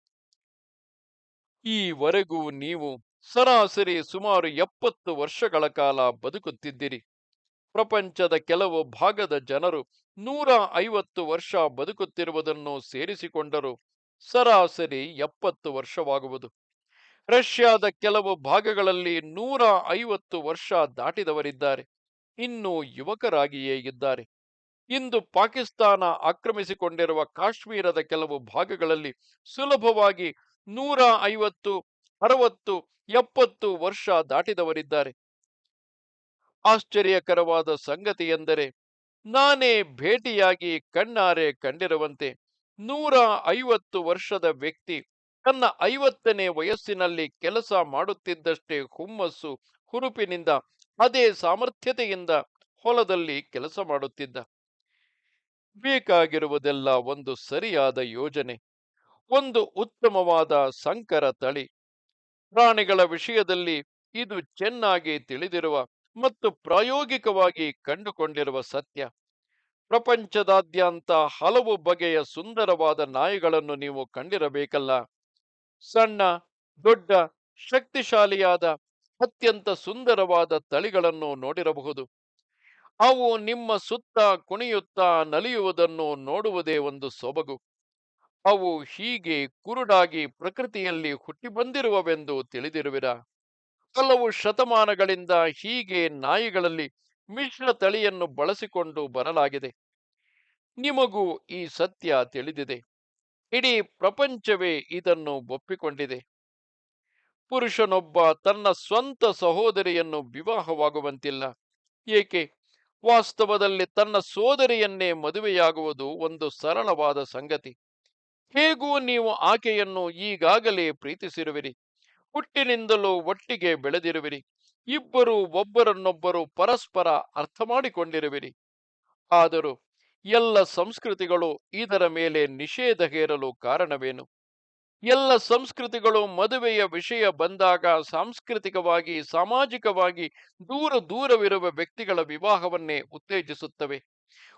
ಈವರೆಗೂ ನೀವು ಸರಾಸರಿ ಸುಮಾರು ಎಪ್ಪತ್ತು ವರ್ಷಗಳ ಕಾಲ ಬದುಕುತ್ತಿದ್ದಿರಿ. ಪ್ರಪಂಚದ ಕೆಲವು ಭಾಗದ ಜನರು ನೂರ ಐವತ್ತು ವರ್ಷ ಬದುಕುತ್ತಿರುವುದನ್ನು ಸೇರಿಸಿಕೊಂಡರೂ ಸರಾಸರಿ ಎಪ್ಪತ್ತು ವರ್ಷವಾಗುವುದು. ರಷ್ಯಾದ ಕೆಲವು ಭಾಗಗಳಲ್ಲಿ ನೂರ ಐವತ್ತು ವರ್ಷ ದಾಟಿದವರಿದ್ದಾರೆ. ಇನ್ನೂ ಯುವಕರಾಗಿಯೇ ಇದ್ದಾರೆ. ಇಂದು ಪಾಕಿಸ್ತಾನ ಆಕ್ರಮಿಸಿಕೊಂಡಿರುವ ಕಾಶ್ಮೀರದ ಕೆಲವು ಭಾಗಗಳಲ್ಲಿ ಸುಲಭವಾಗಿ ನೂರ ಐವತ್ತು ಅರವತ್ತು, ಎಪ್ಪತ್ತು ವರ್ಷ ದಾಟಿದವರಿದ್ದಾರೆ. ಆಶ್ಚರ್ಯಕರವಾದ ಸಂಗತಿ ಎಂದರೆ ನಾನೇ ಭೇಟಿಯಾಗಿ ಕಣ್ಣಾರೆ ಕಂಡಿರುವಂತೆ ನೂರ ಐವತ್ತು ವರ್ಷದ ವ್ಯಕ್ತಿ ತನ್ನ ಐವತ್ತನೇ ವಯಸ್ಸಿನಲ್ಲಿ ಕೆಲಸ ಮಾಡುತ್ತಿದ್ದಷ್ಟೇ ಹುಮ್ಮಸ್ಸು ಹುರುಪಿನಿಂದ ಅದೇ ಸಾಮರ್ಥ್ಯತೆಯಿಂದ ಹೊಲದಲ್ಲಿ ಕೆಲಸ ಮಾಡುತ್ತಿದ್ದ. ಬೇಕಾಗಿರುವುದೆಲ್ಲ ಒಂದು ಸರಿಯಾದ ಯೋಜನೆ, ಒಂದು ಉತ್ತಮವಾದ ಸಂಕರ ತಳಿ. ಪ್ರಾಣಿಗಳ ವಿಷಯದಲ್ಲಿ ಇದು ಚೆನ್ನಾಗಿ ತಿಳಿದಿರುವ ಮತ್ತು ಪ್ರಾಯೋಗಿಕವಾಗಿ ಕಂಡುಕೊಂಡಿರುವ ಸತ್ಯ. ಪ್ರಪಂಚದಾದ್ಯಂತ ಹಲವು ಬಗೆಯ ಸುಂದರವಾದ ನಾಯಿಗಳನ್ನು ನೀವು ಕಂಡಿರಬೇಕಲ್ಲ. ಸಣ್ಣ, ದೊಡ್ಡ, ಶಕ್ತಿಶಾಲಿಯಾದ, ಅತ್ಯಂತ ಸುಂದರವಾದ ತಳಿಗಳನ್ನು ನೋಡಿರಬಹುದು. ಅವು ನಿಮ್ಮ ಸುತ್ತ ಕುಣಿಯುತ್ತಾ ನಲಿಯುವುದನ್ನು ನೋಡುವುದೇ ಒಂದು ಸೊಬಗು. ಅವು ಹೀಗೆ ಕುರುಡಾಗಿ ಪ್ರಕೃತಿಯಲ್ಲಿ ಹುಟ್ಟಿ ಬಂದಿರುವವೆಂದು ತಿಳಿದಿರುವಿರಾ? ಹಲವು ಶತಮಾನಗಳಿಂದ ಹೀಗೆ ನಾಯಿಗಳಲ್ಲಿ ಮಿಶ್ರ ತಳಿಯನ್ನು ಬಳಸಿಕೊಂಡು ಬರಲಾಗಿದೆ. ನಿಮಗೂ ಈ ಸತ್ಯ ತಿಳಿದಿದೆ. ಇಡೀ ಪ್ರಪಂಚವೇ ಇದನ್ನು ಒಪ್ಪಿಕೊಂಡಿದೆ. ಪುರುಷನೊಬ್ಬ ತನ್ನ ಸ್ವಂತ ಸಹೋದರಿಯನ್ನು ವಿವಾಹವಾಗುವಂತಿಲ್ಲ. ಏಕೆ? ವಾಸ್ತವದಲ್ಲಿ ತನ್ನ ಸೋದರಿಯನ್ನೇ ಮದುವೆಯಾಗುವುದು ಒಂದು ಸರಳವಾದ ಸಂಗತಿ. ಹೇಗೂ ನೀವು ಆಕೆಯನ್ನು ಈಗಾಗಲೇ ಪ್ರೀತಿಸಿರುವಿರಿ? ಹುಟ್ಟಿನಿಂದಲೂ ಒಟ್ಟಿಗೆ ಬೆಳೆದಿರುವಿರಿ. ಇಬ್ಬರು ಒಬ್ಬರನ್ನೊಬ್ಬರು ಪರಸ್ಪರ ಅರ್ಥ ಮಾಡಿಕೊಂಡಿರುವಿರಿ. ಆದರೂ ಎಲ್ಲ ಸಂಸ್ಕೃತಿಗಳು ಇದರ ಮೇಲೆ ನಿಷೇಧ ಹೇರಲು ಕಾರಣವೇನು? ಎಲ್ಲ ಸಂಸ್ಕೃತಿಗಳು ಮದುವೆಯ ವಿಷಯ ಬಂದಾಗ ಸಾಂಸ್ಕೃತಿಕವಾಗಿ, ಸಾಮಾಜಿಕವಾಗಿ ದೂರ ದೂರವಿರುವ ವ್ಯಕ್ತಿಗಳ ವಿವಾಹವನ್ನೇ ಉತ್ತೇಜಿಸುತ್ತವೆ.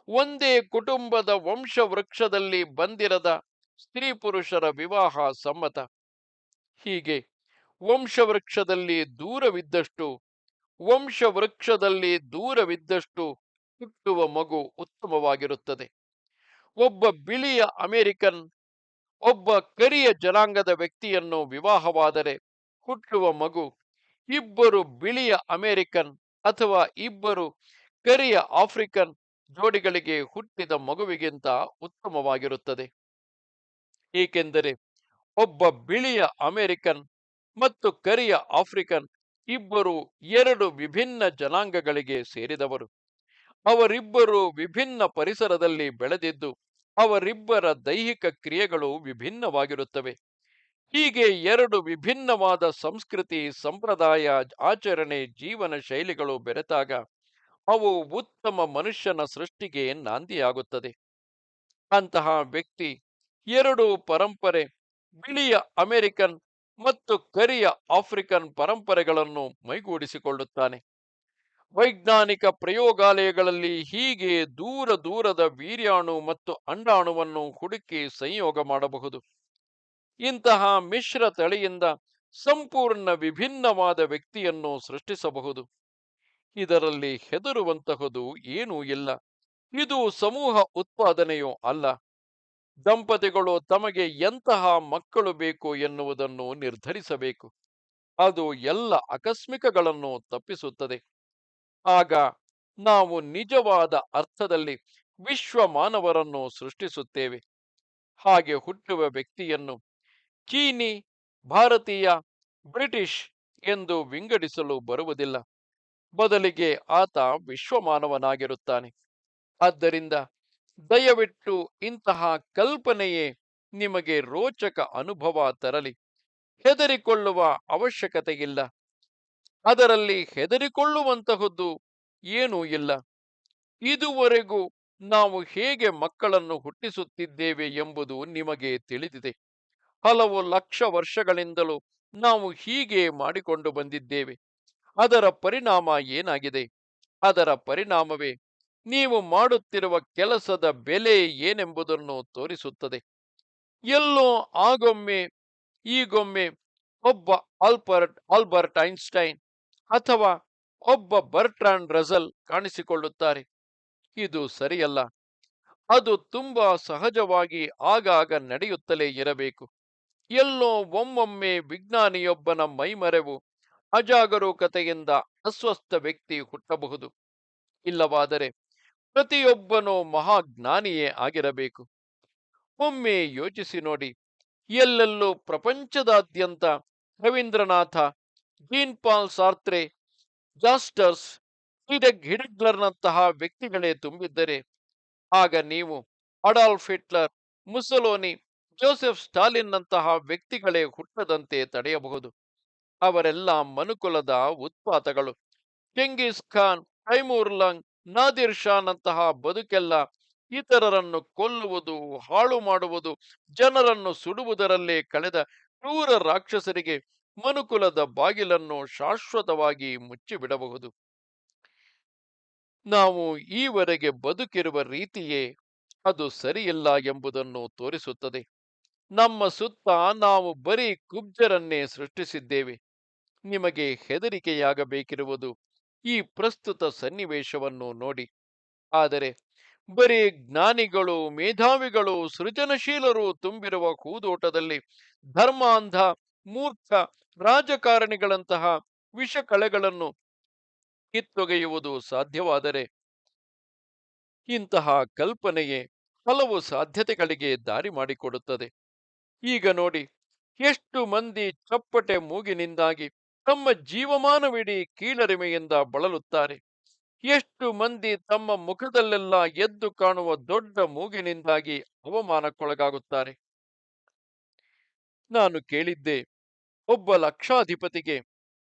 ಒಂದೇ ಕುಟುಂಬದ ವಂಶವೃಕ್ಷದಲ್ಲಿ ಬಂದಿರದ ಸ್ತ್ರೀ ಪುರುಷರ ವಿವಾಹ ಸಮ್ಮತ. ಹೀಗೆ ವಂಶವೃಕ್ಷದಲ್ಲಿ ದೂರವಿದ್ದಷ್ಟು ವಂಶವೃಕ್ಷದಲ್ಲಿ ದೂರವಿದ್ದಷ್ಟು ಹುಟ್ಟುವ ಮಗು ಉತ್ತಮವಾಗಿರುತ್ತದೆ. ಒಬ್ಬ ಬಿಳಿಯ ಅಮೆರಿಕನ್, ಒಬ್ಬ ಕರಿಯ ಜನಾಂಗದ ವ್ಯಕ್ತಿಯನ್ನು ವಿವಾಹವಾದರೆ ಹುಟ್ಟುವ ಮಗು ಇಬ್ಬರು ಬಿಳಿಯ ಅಮೆರಿಕನ್ ಅಥವಾ ಇಬ್ಬರು ಕರಿಯ ಆಫ್ರಿಕನ್ ಜೋಡಿಗಳಿಗೆ ಹುಟ್ಟಿದ ಮಗುವಿಗಿಂತ ಉತ್ತಮವಾಗಿರುತ್ತದೆ. ಏಕೆಂದರೆ ಒಬ್ಬ ಬಿಳಿಯ ಅಮೆರಿಕನ್ ಮತ್ತು ಕರಿಯ ಆಫ್ರಿಕನ್ ಇಬ್ಬರು ಎರಡು ವಿಭಿನ್ನ ಜನಾಂಗಗಳಿಗೆ ಸೇರಿದವರು. ಅವರಿಬ್ಬರು ವಿಭಿನ್ನ ಪರಿಸರದಲ್ಲಿ ಬೆಳೆದಿದ್ದು, ಅವರಿಬ್ಬರ ದೈಹಿಕ ಕ್ರಿಯೆಗಳು ವಿಭಿನ್ನವಾಗಿರುತ್ತವೆ. ಹೀಗೆ ಎರಡು ವಿಭಿನ್ನವಾದ ಸಂಸ್ಕೃತಿ, ಸಂಪ್ರದಾಯ, ಆಚರಣೆ, ಜೀವನ ಶೈಲಿಗಳು ಬೆರೆತಾಗ ಅವು ಉತ್ತಮ ಮನುಷ್ಯನ ಸೃಷ್ಟಿಗೆ ನಾಂದಿಯಾಗುತ್ತದೆ. ಅಂತಹ ವ್ಯಕ್ತಿ ಎರಡು ಪರಂಪರೆ, ಬಿಳಿಯ ಅಮೆರಿಕನ್ ಮತ್ತು ಕರಿಯ ಆಫ್ರಿಕನ್ ಪರಂಪರೆಗಳನ್ನು ಮೈಗೂಡಿಸಿಕೊಳ್ಳುತ್ತಾನೆ. ವೈಜ್ಞಾನಿಕ ಪ್ರಯೋಗಾಲಯಗಳಲ್ಲಿ ಹೀಗೆ ದೂರ ದೂರದ ವೀರ್ಯಾಣು ಮತ್ತು ಅಂಡಾಣುವನ್ನು ಹುಡುಕಿ ಸಂಯೋಗ ಮಾಡಬಹುದು. ಇಂತಹ ಮಿಶ್ರ ತಳಿಯಿಂದ ಸಂಪೂರ್ಣ ವಿಭಿನ್ನವಾದ ವ್ಯಕ್ತಿಯನ್ನು ಸೃಷ್ಟಿಸಬಹುದು. ಇದರಲ್ಲಿ ಹೆದರುವಂತಹದು ಏನೂ ಇಲ್ಲ. ಇದು ಸಮೂಹ ಉತ್ಪಾದನೆಯೂ ಅಲ್ಲ. ದಂಪತಿಗಳು ತಮಗೆ ಎಂತಹ ಮಕ್ಕಳು ಬೇಕು ಎನ್ನುವುದನ್ನು ನಿರ್ಧರಿಸಬೇಕು. ಅದು ಎಲ್ಲ ಆಕಸ್ಮಿಕಗಳನ್ನು ತಪ್ಪಿಸುತ್ತದೆ. ಆಗ ನಾವು ನಿಜವಾದ ಅರ್ಥದಲ್ಲಿ ವಿಶ್ವ ಮಾನವರನ್ನು ಸೃಷ್ಟಿಸುತ್ತೇವೆ. ಹಾಗೆ ಹುಟ್ಟುವ ವ್ಯಕ್ತಿಯನ್ನು ಚೀನಿ, ಭಾರತೀಯ, ಬ್ರಿಟಿಷ್ ಎಂದು ವಿಂಗಡಿಸಲು ಬರುವುದಿಲ್ಲ. ಬದಲಿಗೆ ಆತ ವಿಶ್ವಮಾನವನಾಗಿರುತ್ತಾನೆ. ಆದ್ದರಿಂದ ದಯವಿಟ್ಟು ಇಂತಹ ಕಲ್ಪನೆಯೇ ನಿಮಗೆ ರೋಚಕ ಅನುಭವ ತರಲಿ. ಹೆದರಿಕೊಳ್ಳುವ ಅವಶ್ಯಕತೆಯಿಲ್ಲ. ಅದರಲ್ಲಿ ಹೆದರಿಕೊಳ್ಳುವಂತಹದ್ದು ಏನೂ ಇಲ್ಲ. ಇದುವರೆಗೂ ನಾವು ಹೇಗೆ ಮಕ್ಕಳನ್ನು ಹುಟ್ಟಿಸುತ್ತಿದ್ದೇವೆ ಎಂಬುದು ನಿಮಗೆ ತಿಳಿದಿದೆ. ಹಲವು ಲಕ್ಷ ವರ್ಷಗಳಿಂದಲೂ ನಾವು ಹೀಗೆ ಮಾಡಿಕೊಂಡು ಬಂದಿದ್ದೇವೆ. ಅದರ ಪರಿಣಾಮ ಏನಾಗಿದೆ? ಅದರ ಪರಿಣಾಮವೇ ನೀವು ಮಾಡುತ್ತಿರುವ ಕೆಲಸದ ಬೆಲೆ ಏನೆಂಬುದನ್ನು ತೋರಿಸುತ್ತದೆ. ಎಲ್ಲೋ ಆಗೊಮ್ಮೆ, ಈಗೊಮ್ಮೆ ಒಬ್ಬ ಆಲ್ಬರ್ಟ್ ಆಲ್ಬರ್ಟ್ ಐನ್ಸ್ಟೈನ್ ಅಥವಾ ಒಬ್ಬ ಬರ್ಟ್ರಾನ್ ರಸಲ್ ಕಾಣಿಸಿಕೊಳ್ಳುತ್ತಾರೆ. ಇದು ಸರಿಯಲ್ಲ. ಅದು ತುಂಬಾ ಸಹಜವಾಗಿ ಆಗಾಗ ನಡೆಯುತ್ತಲೇ ಇರಬೇಕು. ಎಲ್ಲೋ ಒಮ್ಮೊಮ್ಮೆ ವಿಜ್ಞಾನಿಯೊಬ್ಬನ ಮೈಮರೆವು ಅಜಾಗರೂಕತೆಯಿಂದ ಅಸ್ವಸ್ಥ ವ್ಯಕ್ತಿ ಹುಟ್ಟಬಹುದು. ಇಲ್ಲವಾದರೆ ಪ್ರತಿಯೊಬ್ಬನೂ ಮಹಾಜ್ಞಾನಿಯೇ ಆಗಿರಬೇಕು. ಒಮ್ಮೆ ಯೋಚಿಸಿ ನೋಡಿ, ಎಲ್ಲೆಲ್ಲೂ ಪ್ರಪಂಚದಾದ್ಯಂತ Rabindranath Jean Paul Sartre, Jaspers ಹಿಡಗ್ ಹಿಡಗ್ಲರ್ನಂತಹ ವ್ಯಕ್ತಿಗಳೇ ತುಂಬಿದ್ದರೆ, ಆಗ ನೀವು ಅಡಾಲ್ಫ್ ಹಿಟ್ಲರ್ ಮುಸಲೋನಿ ಜೋಸೆಫ್ ಸ್ಟಾಲಿನ್ನಂತಹ ವ್ಯಕ್ತಿಗಳೇ ಹುಟ್ಟದಂತೆ ತಡೆಯಬಹುದು. ಅವರೆಲ್ಲ ಮನುಕುಲದ ಉತ್ಪಾತಗಳು. ಚೆಂಗಿಸ್ ಖಾನ್ ತೈಮೂರ್ಲಂಗ್ ನಾದಿರ್ ಶಾನಂತಹ ಬದುಕೆಲ್ಲ ಇತರರನ್ನು ಕೊಲ್ಲುವುದು, ಹಾಳು ಮಾಡುವುದು, ಜನರನ್ನು ಸುಡುವುದರಲ್ಲೇ ಕಳೆದ ಕ್ರೂರ ರಾಕ್ಷಸರಿಗೆ ಮನುಕುಲದ ಬಾಗಿಲನ್ನು ಶಾಶ್ವತವಾಗಿ ಮುಚ್ಚಿಬಿಡಬಹುದು. ನಾವು ಈವರೆಗೆ ಬದುಕಿರುವ ರೀತಿಯೇ ಅದು ಸರಿಯಿಲ್ಲ ಎಂಬುದನ್ನು ತೋರಿಸುತ್ತದೆ. ನಮ್ಮ ಸುತ್ತ ನಾವು ಬರೀ ಕುಬ್ಜರನ್ನೇ ಸೃಷ್ಟಿಸಿದ್ದೇವೆ. ನಿಮಗೆ ಹೆದರಿಕೆಯಾಗಬೇಕಿರುವುದು ಈ ಪ್ರಸ್ತುತ ಸನ್ನಿವೇಶವನ್ನು ನೋಡಿ. ಆದರೆ ಬರೀ ಜ್ಞಾನಿಗಳು, ಮೇಧಾವಿಗಳು, ಸೃಜನಶೀಲರು ತುಂಬಿರುವ ಕೂದೋಟದಲ್ಲಿ ಧರ್ಮಾಂಧ, ಮೂರ್ಖ, ರಾಜಕಾರಣಿಗಳಂತಹ ವಿಷ ಕಳೆಗಳನ್ನು ಕಿತ್ತೊಗೆಯುವುದು ಸಾಧ್ಯವಾದರೆ ಇಂತಹ ಕಲ್ಪನೆಯೇ ಹಲವು ಸಾಧ್ಯತೆಗಳಿಗೆ ದಾರಿ ಮಾಡಿಕೊಡುತ್ತದೆ. ಈಗ ನೋಡಿ, ಎಷ್ಟು ಮಂದಿ ಚಪ್ಪಟೆ ಮೂಗಿನಿಂದಾಗಿ ತಮ್ಮ ಜೀವಮಾನವಿಡೀ ಕೀಳರಿಮೆಯಿಂದ ಬಳಲುತ್ತಾರೆ. ಎಷ್ಟು ಮಂದಿ ತಮ್ಮ ಮುಖದಲ್ಲೆಲ್ಲ ಎದ್ದು ಕಾಣುವ ದೊಡ್ಡ ಮೂಗಿನಿಂದಾಗಿ ಅವಮಾನಕ್ಕೊಳಗಾಗುತ್ತಾರೆ. ನಾನು ಕೇಳಿದ್ದೆ, ಒಬ್ಬ ಲಕ್ಷಾಧಿಪತಿಗೆ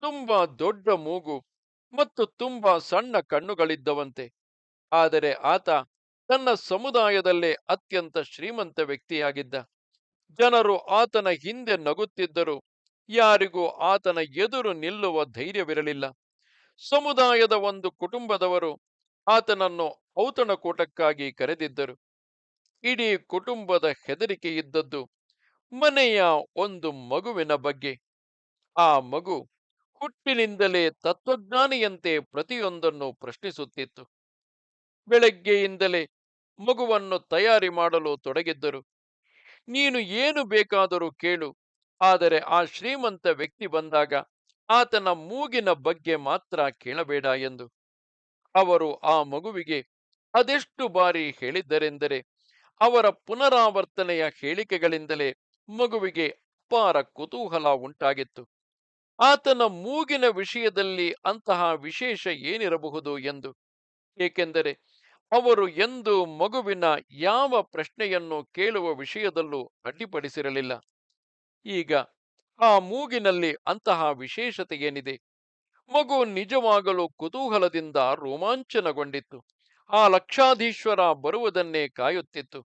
ತುಂಬಾ ದೊಡ್ಡ ಮೂಗು ಮತ್ತು ತುಂಬಾ ಸಣ್ಣ ಕಣ್ಣುಗಳಿದ್ದವಂತೆ. ಆದರೆ ಆತ ತನ್ನ ಸಮುದಾಯದಲ್ಲೇ ಅತ್ಯಂತ ಶ್ರೀಮಂತ ವ್ಯಕ್ತಿಯಾಗಿದ್ದ. ಜನರು ಆತನ ಹಿಂದೆ ನಗುತ್ತಿದ್ದರು. ಯಾರಿಗೂ ಆತನ ಎದುರು ನಿಲ್ಲುವ ಧೈರ್ಯವಿರಲಿಲ್ಲ. ಸಮುದಾಯದ ಒಂದು ಕುಟುಂಬದವರು ಆತನನ್ನು ಔತಣಕೂಟಕ್ಕಾಗಿ ಕರೆದಿದ್ದರು. ಇಡೀ ಕುಟುಂಬದ ಹೆದರಿಕೆ ಇದ್ದದ್ದು ಮನೆಯ ಒಂದು ಮಗುವಿನ ಬಗ್ಗೆ. ಆ ಮಗು ಹುಟ್ಟಿನಿಂದಲೇ ತತ್ವಜ್ಞಾನಿಯಂತೆ ಪ್ರತಿಯೊಂದನ್ನು ಪ್ರಶ್ನಿಸುತ್ತಿತ್ತು. ಬೆಳಗ್ಗೆಯಿಂದಲೇ ಮಗುವನ್ನು ತಯಾರಿ ಮಾಡಲು ತೊಡಗಿದ್ದರು. ನೀನು ಏನು ಬೇಕಾದರೂ ಕೇಳು ಆದರೆ ಆ ಶ್ರೀಮಂತ ವ್ಯಕ್ತಿ ಬಂದಾಗ ಆತನ ಮೂಗಿನ ಬಗ್ಗೆ ಮಾತ್ರ ಕೇಳಬೇಡ ಎಂದು. ಅವರು ಆ ಮಗುವಿಗೆ ಅದೆಷ್ಟು ಬಾರಿ ಹೇಳಿದ್ದರೆಂದರೆ ಅವರ ಪುನರಾವರ್ತನೆಯ ಹೇಳಿಕೆಗಳಿಂದಲೇ ಮಗುವಿಗೆ ಅಪಾರ ಕುತೂಹಲ ಉಂಟಾಗಿತ್ತು. ಆತನ ಮೂಗಿನ ವಿಷಯದಲ್ಲಿ ಅಂತಹ ವಿಶೇಷ ಏನಿರಬಹುದು ಎಂದು. ಏಕೆಂದರೆ ಅವರು ಎಂದು ಮಗುವಿನ ಯಾವ ಪ್ರಶ್ನೆಯನ್ನು ಕೇಳುವ ವಿಷಯದಲ್ಲೂ ಅಡ್ಡಿಪಡಿಸಿರಲಿಲ್ಲ. ಈಗ ಆ ಮೂಗಿನಲ್ಲಿ ಅಂತಹ ವಿಶೇಷತೆ ಏನಿದೆ ಮಗು ನಿಜವಾಗಲೂ ಕುತೂಹಲದಿಂದ ರೋಮಾಂಚನಗೊಂಡಿತ್ತು. ಆ ಲಕ್ಷಾಧೀಶ್ವರ ಬರುವುದನ್ನೇ ಕಾಯುತ್ತಿತ್ತು.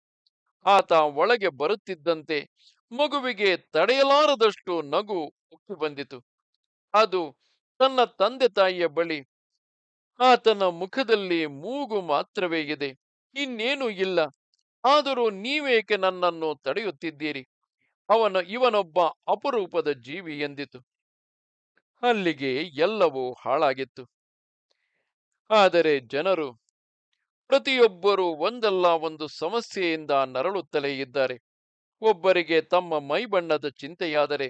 ಆತ ಒಳಗೆ ಬರುತ್ತಿದ್ದಂತೆ ಮಗುವಿಗೆ ತಡೆಯಲಾರದಷ್ಟು ನಗು ಉಕ್ಕಿ ಬಂದಿತು. ಅದು ತನ್ನ ತಂದೆ ತಾಯಿಯ ಬಳಿ ಆತನ ಮುಖದಲ್ಲಿ ಮೂಗು ಮಾತ್ರವೇ ಇದೆ. ಇನ್ನೇನೂ ಇಲ್ಲ. ಆದರೂ ನೀವೇಕೆ ನನ್ನನ್ನು ತಡೆಯುತ್ತಿದ್ದೀರಿ? ಅವನ ಇವನೊಬ್ಬ ಅಪರೂಪದ ಜೀವಿ ಎಂದಿತು. ಅಲ್ಲಿಗೆ ಎಲ್ಲವೂ ಹಾಳಾಗಿತ್ತು. ಆದರೆ ಜನರು ಪ್ರತಿಯೊಬ್ಬರೂ ಒಂದಲ್ಲ ಒಂದು ಸಮಸ್ಯೆಯಿಂದ ನರಳುತ್ತಲೇ ಇದ್ದಾರೆ. ಒಬ್ಬರಿಗೆ ತಮ್ಮ ಮೈಬಣ್ಣದ ಚಿಂತೆಯಾದರೆ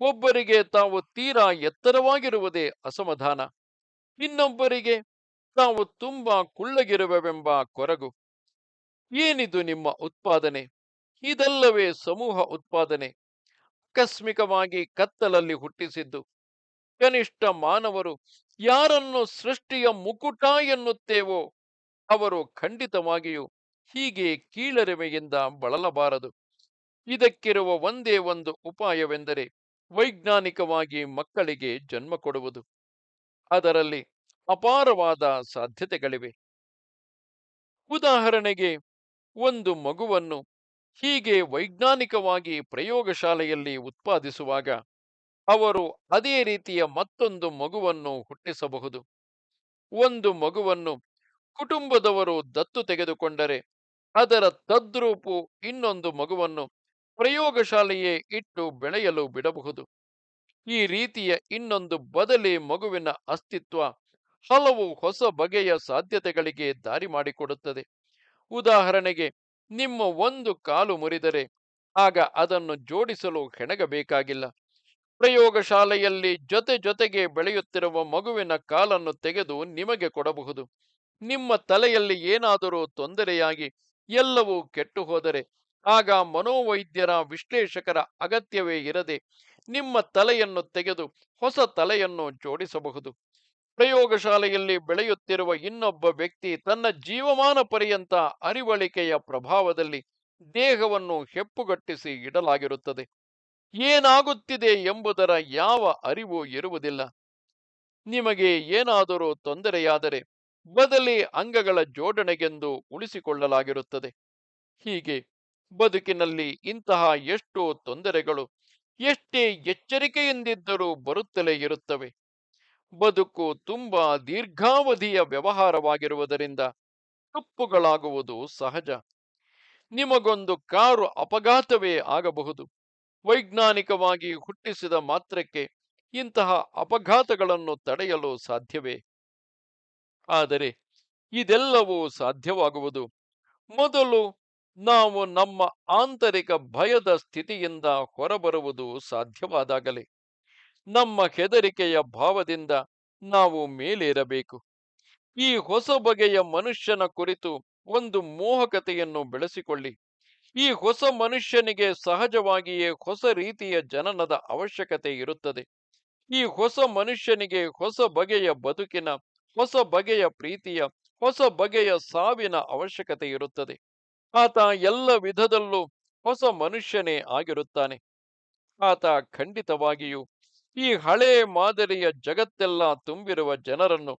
ಒಬ್ಬರಿಗೆ ತಾವು ತೀರಾ ಎತ್ತರವಾಗಿರುವುದೇ ಅಸಮಾಧಾನ. ಇನ್ನೊಬ್ಬರಿಗೆ ತಾವು ತುಂಬಾ ಕುಳ್ಳಗಿರುವೆವೆಂಬ ಕೊರಗು. ಏನಿದು ನಿಮ್ಮ ಉತ್ಪಾದನೆ? ಇದಲ್ಲವೇ ಸಮೂಹ ಉತ್ಪಾದನೆ ಆಕಸ್ಮಿಕವಾಗಿ ಕತ್ತಲಲ್ಲಿ ಹುಟ್ಟಿಸಿದ್ದು. ಕನಿಷ್ಠ ಮಾನವರು ಯಾರನ್ನು ಸೃಷ್ಟಿಯ ಮುಕುಟ ಎನ್ನುತ್ತೇವೋ ಅವರು ಖಂಡಿತವಾಗಿಯೂ ಹೀಗೆ ಕೀಳರಿಮೆಯಿಂದ ಬಳಲಬಾರದು. ಇದಕ್ಕಿರುವ ಒಂದೇ ಒಂದು ಉಪಾಯವೆಂದರೆ ವೈಜ್ಞಾನಿಕವಾಗಿ ಮಕ್ಕಳಿಗೆ ಜನ್ಮ ಕೊಡುವುದು. ಅದರಲ್ಲಿ ಅಪಾರವಾದ ಸಾಧ್ಯತೆಗಳಿವೆ. ಉದಾಹರಣೆಗೆ ಒಂದು ಮಗುವನ್ನು ಹೀಗೆ ವೈಜ್ಞಾನಿಕವಾಗಿ ಪ್ರಯೋಗಶಾಲೆಯಲ್ಲಿ ಉತ್ಪಾದಿಸುವಾಗ ಅವರು ಅದೇ ರೀತಿಯ ಮತ್ತೊಂದು ಮಗುವನ್ನು ಹುಟ್ಟಿಸಬಹುದು. ಒಂದು ಮಗುವನ್ನು ಕುಟುಂಬದವರು ದತ್ತು ತೆಗೆದುಕೊಂಡರೆ ಅದರ ತದ್ರೂಪು ಇನ್ನೊಂದು ಮಗುವನ್ನು ಪ್ರಯೋಗಶಾಲೆಯೇ ಇಟ್ಟು ಬೆಳೆಯಲು ಬಿಡಬಹುದು. ಈ ರೀತಿಯ ಇನ್ನೊಂದು ಬದಲಿ ಮಗುವಿನ ಅಸ್ತಿತ್ವ ಹಲವು ಹೊಸ ಬಗೆಯ ಸಾಧ್ಯತೆಗಳಿಗೆ ದಾರಿ ಮಾಡಿಕೊಡುತ್ತದೆ. ಉದಾಹರಣೆಗೆ ನಿಮ್ಮ ಒಂದು ಕಾಲು ಮುರಿದರೆ ಆಗ ಅದನ್ನು ಜೋಡಿಸಲು ಹೆಣಗಬೇಕಾಗಿಲ್ಲ. ಪ್ರಯೋಗಶಾಲೆಯಲ್ಲಿ ಜೊತೆ ಜೊತೆಗೆ ಬೆಳೆಯುತ್ತಿರುವ ಮಗುವಿನ ಕಾಲನ್ನು ತೆಗೆದು ನಿಮಗೆ ಕೊಡಬಹುದು. ನಿಮ್ಮ ತಲೆಯಲ್ಲಿ ಏನಾದರೂ ತೊಂದರೆಯಾಗಿ ಎಲ್ಲವೂ ಕೆಟ್ಟು ಹೋದರೆ ಆಗ ಮನೋವೈದ್ಯರ ವಿಶ್ಲೇಷಕರ ಅಗತ್ಯವೇ ಇರದೆ ನಿಮ್ಮ ತಲೆಯನ್ನು ತೆಗೆದು ಹೊಸ ತಲೆಯನ್ನು ಜೋಡಿಸಬಹುದು. ಪ್ರಯೋಗಶಾಲೆಯಲ್ಲಿ ಬೆಳೆಯುತ್ತಿರುವ ಇನ್ನೊಬ್ಬ ವ್ಯಕ್ತಿ ತನ್ನ ಜೀವಮಾನ ಪರ್ಯಂತ ಅರಿವಳಿಕೆಯ ಪ್ರಭಾವದಲ್ಲಿ ದೇಹವನ್ನು ಹೆಪ್ಪುಗಟ್ಟಿಸಿ ಇಡಲಾಗಿರುತ್ತದೆ. ಏನಾಗುತ್ತಿದೆ ಎಂಬುದರ ಯಾವ ಅರಿವು ಇರುವುದಿಲ್ಲ. ನಿಮಗೆ ಏನಾದರೂ ತೊಂದರೆಯಾದರೆ ಬದಲಿ ಅಂಗಗಳ ಜೋಡಣೆಗೆಂದು ಉಳಿಸಿಕೊಳ್ಳಲಾಗಿರುತ್ತದೆ. ಹೀಗೆ ಬದುಕಿನಲ್ಲಿ ಇಂತಹ ಎಷ್ಟೋ ತೊಂದರೆಗಳು ಎಷ್ಟೇ ಎಚ್ಚರಿಕೆಯಿಂದಿದ್ದರೂ ಬರುತ್ತಲೇ ಇರುತ್ತವೆ. ಬದುಕು ತುಂಬಾ ದೀರ್ಘಾವಧಿಯ ವ್ಯವಹಾರವಾಗಿರುವುದರಿಂದ ತಪ್ಪುಗಳಾಗುವುದು ಸಹಜ. ನಿಮಗೊಂದು ಕಾರು ಅಪಘಾತವೇ ಆಗಬಹುದು. ವೈಜ್ಞಾನಿಕವಾಗಿ ಹುಟ್ಟಿಸಿದ ಮಾತ್ರಕ್ಕೆ ಇಂತಹ ಅಪಘಾತಗಳನ್ನು ತಡೆಯಲು ಸಾಧ್ಯವೇ? ಆದರೆ ಇದೆಲ್ಲವೂ ಸಾಧ್ಯವಾಗುವುದು. ಮೊದಲು ನಾವು ನಮ್ಮ ಆಂತರಿಕ ಭಯದ ಸ್ಥಿತಿಯಿಂದ ಹೊರಬರುವುದು ಸಾಧ್ಯವಾದಾಗಲೇ. ನಮ್ಮ ಹೆದರಿಕೆಯ ಭಾವದಿಂದ ನಾವು ಮೇಲೇರಬೇಕು. ಈ ಹೊಸ ಬಗೆಯ ಮನುಷ್ಯನ ಕುರಿತು ಒಂದು ಮೋಹಕತೆಯನ್ನು ಬೆಳೆಸಿಕೊಳ್ಳಿ. ಈ ಹೊಸ ಮನುಷ್ಯನಿಗೆ ಸಹಜವಾಗಿಯೇ ಹೊಸ ರೀತಿಯ ಜನನದ ಅವಶ್ಯಕತೆ ಇರುತ್ತದೆ. ಈ ಹೊಸ ಮನುಷ್ಯನಿಗೆ ಹೊಸ ಬಗೆಯ ಬದುಕಿನ, ಹೊಸ ಬಗೆಯ ಪ್ರೀತಿಯ, ಹೊಸ ಬಗೆಯ ಸಾವಿನ ಅವಶ್ಯಕತೆ ಇರುತ್ತದೆ. ಆತ ಎಲ್ಲ ವಿಧದಲ್ಲೂ ಹೊಸ ಮನುಷ್ಯನೇ ಆಗಿರುತ್ತಾನೆ. ಆತ ಖಂಡಿತವಾಗಿಯೂ ಈ ಹಳೆ ಮಾದರಿಯ ಜಗತ್ತೆಲ್ಲ ತುಂಬಿರುವ ಜನರನ್ನು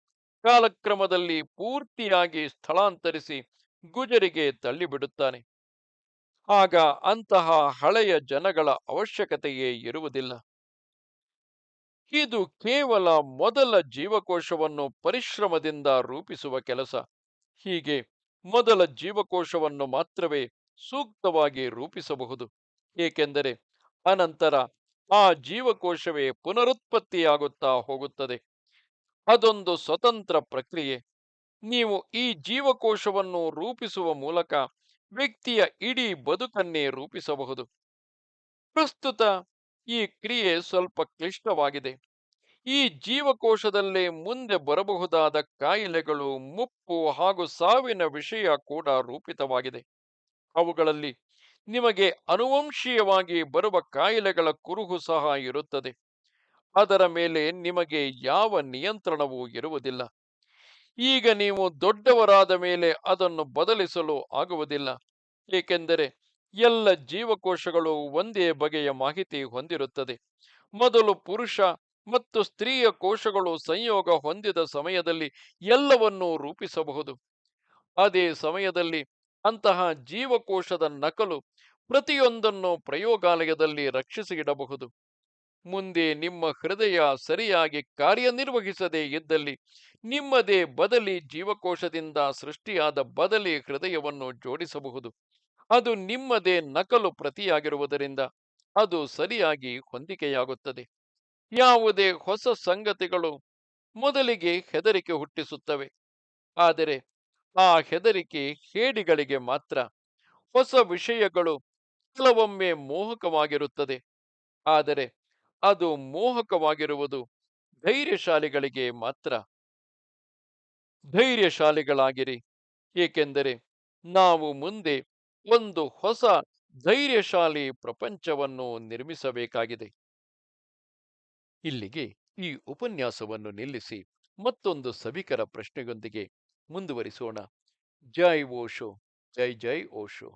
ಕಾಲಕ್ರಮದಲ್ಲಿ ಪೂರ್ತಿಯಾಗಿ ಸ್ಥಳಾಂತರಿಸಿ ಗುಜರಿಗೆ ತಳ್ಳಿಬಿಡುತ್ತಾನೆ. ಆಗ ಅಂತಹ ಹಳೆಯ ಜನಗಳ ಅವಶ್ಯಕತೆಯೇ ಇರುವುದಿಲ್ಲ. ಇದು ಕೇವಲ ಮೊದಲ ಜೀವಕೋಶವನ್ನು ಪರಿಶ್ರಮದಿಂದ ರೂಪಿಸುವ ಕೆಲಸ. ಹೀಗೆ ಮೊದಲ ಜೀವಕೋಶವನ್ನು ಮಾತ್ರವೇ ಸೂಕ್ತವಾಗಿ ರೂಪಿಸಬಹುದು. ಏಕೆಂದರೆ ಅನಂತರ ಆ ಜೀವಕೋಶವೇ ಪುನರುತ್ಪತ್ತಿಯಾಗುತ್ತಾ ಹೋಗುತ್ತದೆ. ಅದೊಂದು ಸ್ವತಂತ್ರ ಪ್ರಕ್ರಿಯೆ. ನೀವು ಈ ಜೀವಕೋಶವನ್ನು ರೂಪಿಸುವ ಮೂಲಕ ವ್ಯಕ್ತಿಯ ಇಡೀ ಬದುಕನ್ನೇ ರೂಪಿಸಬಹುದು. ಪ್ರಸ್ತುತ ಈ ಕ್ರಿಯೆ ಸ್ವಲ್ಪ ಕ್ಲಿಷ್ಟವಾಗಿದೆ. ಈ ಜೀವಕೋಶದಲ್ಲೇ ಮುಂದೆ ಬರಬಹುದಾದ ಕಾಯಿಲೆಗಳು, ಮುಪ್ಪು ಹಾಗೂ ಸಾವಿನ ವಿಷಯ ಕೂಡ ರೂಪಿತವಾಗಿದೆ. ಅವುಗಳಲ್ಲಿ ನಿಮಗೆ ಅನುವಂಶೀಯವಾಗಿ ಬರುವ ಕಾಯಿಲೆಗಳ ಕುರುಹು ಸಹ ಇರುತ್ತದೆ. ಅದರ ಮೇಲೆ ನಿಮಗೆ ಯಾವ ನಿಯಂತ್ರಣವೂ ಇರುವುದಿಲ್ಲ. ಈಗ ನೀವು ದೊಡ್ಡವರಾದ ಮೇಲೆ ಅದನ್ನು ಬದಲಿಸಲು ಆಗುವುದಿಲ್ಲ. ಏಕೆಂದರೆ ಎಲ್ಲ ಜೀವಕೋಶಗಳು ಒಂದೇ ಬಗೆಯ ಮಾಹಿತಿ ಹೊಂದಿರುತ್ತದೆ. ಮೊದಲು ಪುರುಷ ಮತ್ತು ಸ್ತ್ರೀಯ ಕೋಶಗಳು ಸಂಯೋಗ ಹೊಂದಿದ ಸಮಯದಲ್ಲಿ ಎಲ್ಲವನ್ನೂ ರೂಪಿಸಬಹುದು. ಅದೇ ಸಮಯದಲ್ಲಿ ಅಂತಹ ಜೀವಕೋಶದ ನಕಲು ಪ್ರತಿಯೊಂದನ್ನು ಪ್ರಯೋಗಾಲಯದಲ್ಲಿ ರಕ್ಷಿಸಿ ಇಡಬಹುದು ಮುಂದೆ ನಿಮ್ಮ ಹೃದಯ ಸರಿಯಾಗಿ ಕಾರ್ಯನಿರ್ವಹಿಸದೇ ಇದ್ದಲ್ಲಿ, ನಿಮ್ಮದೇ ಬದಲಿ ಜೀವಕೋಶದಿಂದ ಸೃಷ್ಟಿಯಾದ ಬದಲಿ ಹೃದಯವನ್ನು ಜೋಡಿಸಬಹುದು. ಅದು ನಿಮ್ಮದೇ ನಕಲು ಪ್ರತಿಯಾಗಿರುವುದರಿಂದ ಅದು ಸರಿಯಾಗಿ ಹೊಂದಿಕೆಯಾಗುತ್ತದೆ. ಯಾವುದೇ ಹೊಸ ಸಂಗತಿಗಳು ಮೊದಲಿಗೆ ಹೆದರಿಕೆ ಹುಟ್ಟಿಸುತ್ತವೆ. ಆದರೆ ಆ ಹೆದರಿಕೆ ಹೇಡಿಗಳಿಗೆ ಮಾತ್ರ. ಹೊಸ ವಿಷಯಗಳು ಕೆಲವೊಮ್ಮೆ ಮೋಹಕವಾಗಿರುತ್ತದೆ. ಆದರೆ ಅದು ಮೋಹಕವಾಗಿರುವುದು ಧೈರ್ಯಶಾಲಿಗಳಿಗೆ ಮಾತ್ರ. ಧೈರ್ಯಶಾಲಿಗಳಾಗಿರಿ. ಏಕೆಂದರೆ ನಾವು ಮುಂದೆ ಒಂದು ಹೊಸ ಧೈರ್ಯಶಾಲಿ ಪ್ರಪಂಚವನ್ನು ನಿರ್ಮಿಸಬೇಕಾಗಿದೆ. ಇಲ್ಲಿಗೆ ಈ ಉಪನ್ಯಾಸವನ್ನು ನಿಲ್ಲಿಸಿ ಮತ್ತೊಂದು ಸಭಿಕರ ಪ್ರಶ್ನೆಯೊಂದಿಗೆ ಮುಂದುವರಿಸೋಣ. ಜೈ ಓಶೋ. ಜೈ ಜೈ ಓಶೋ.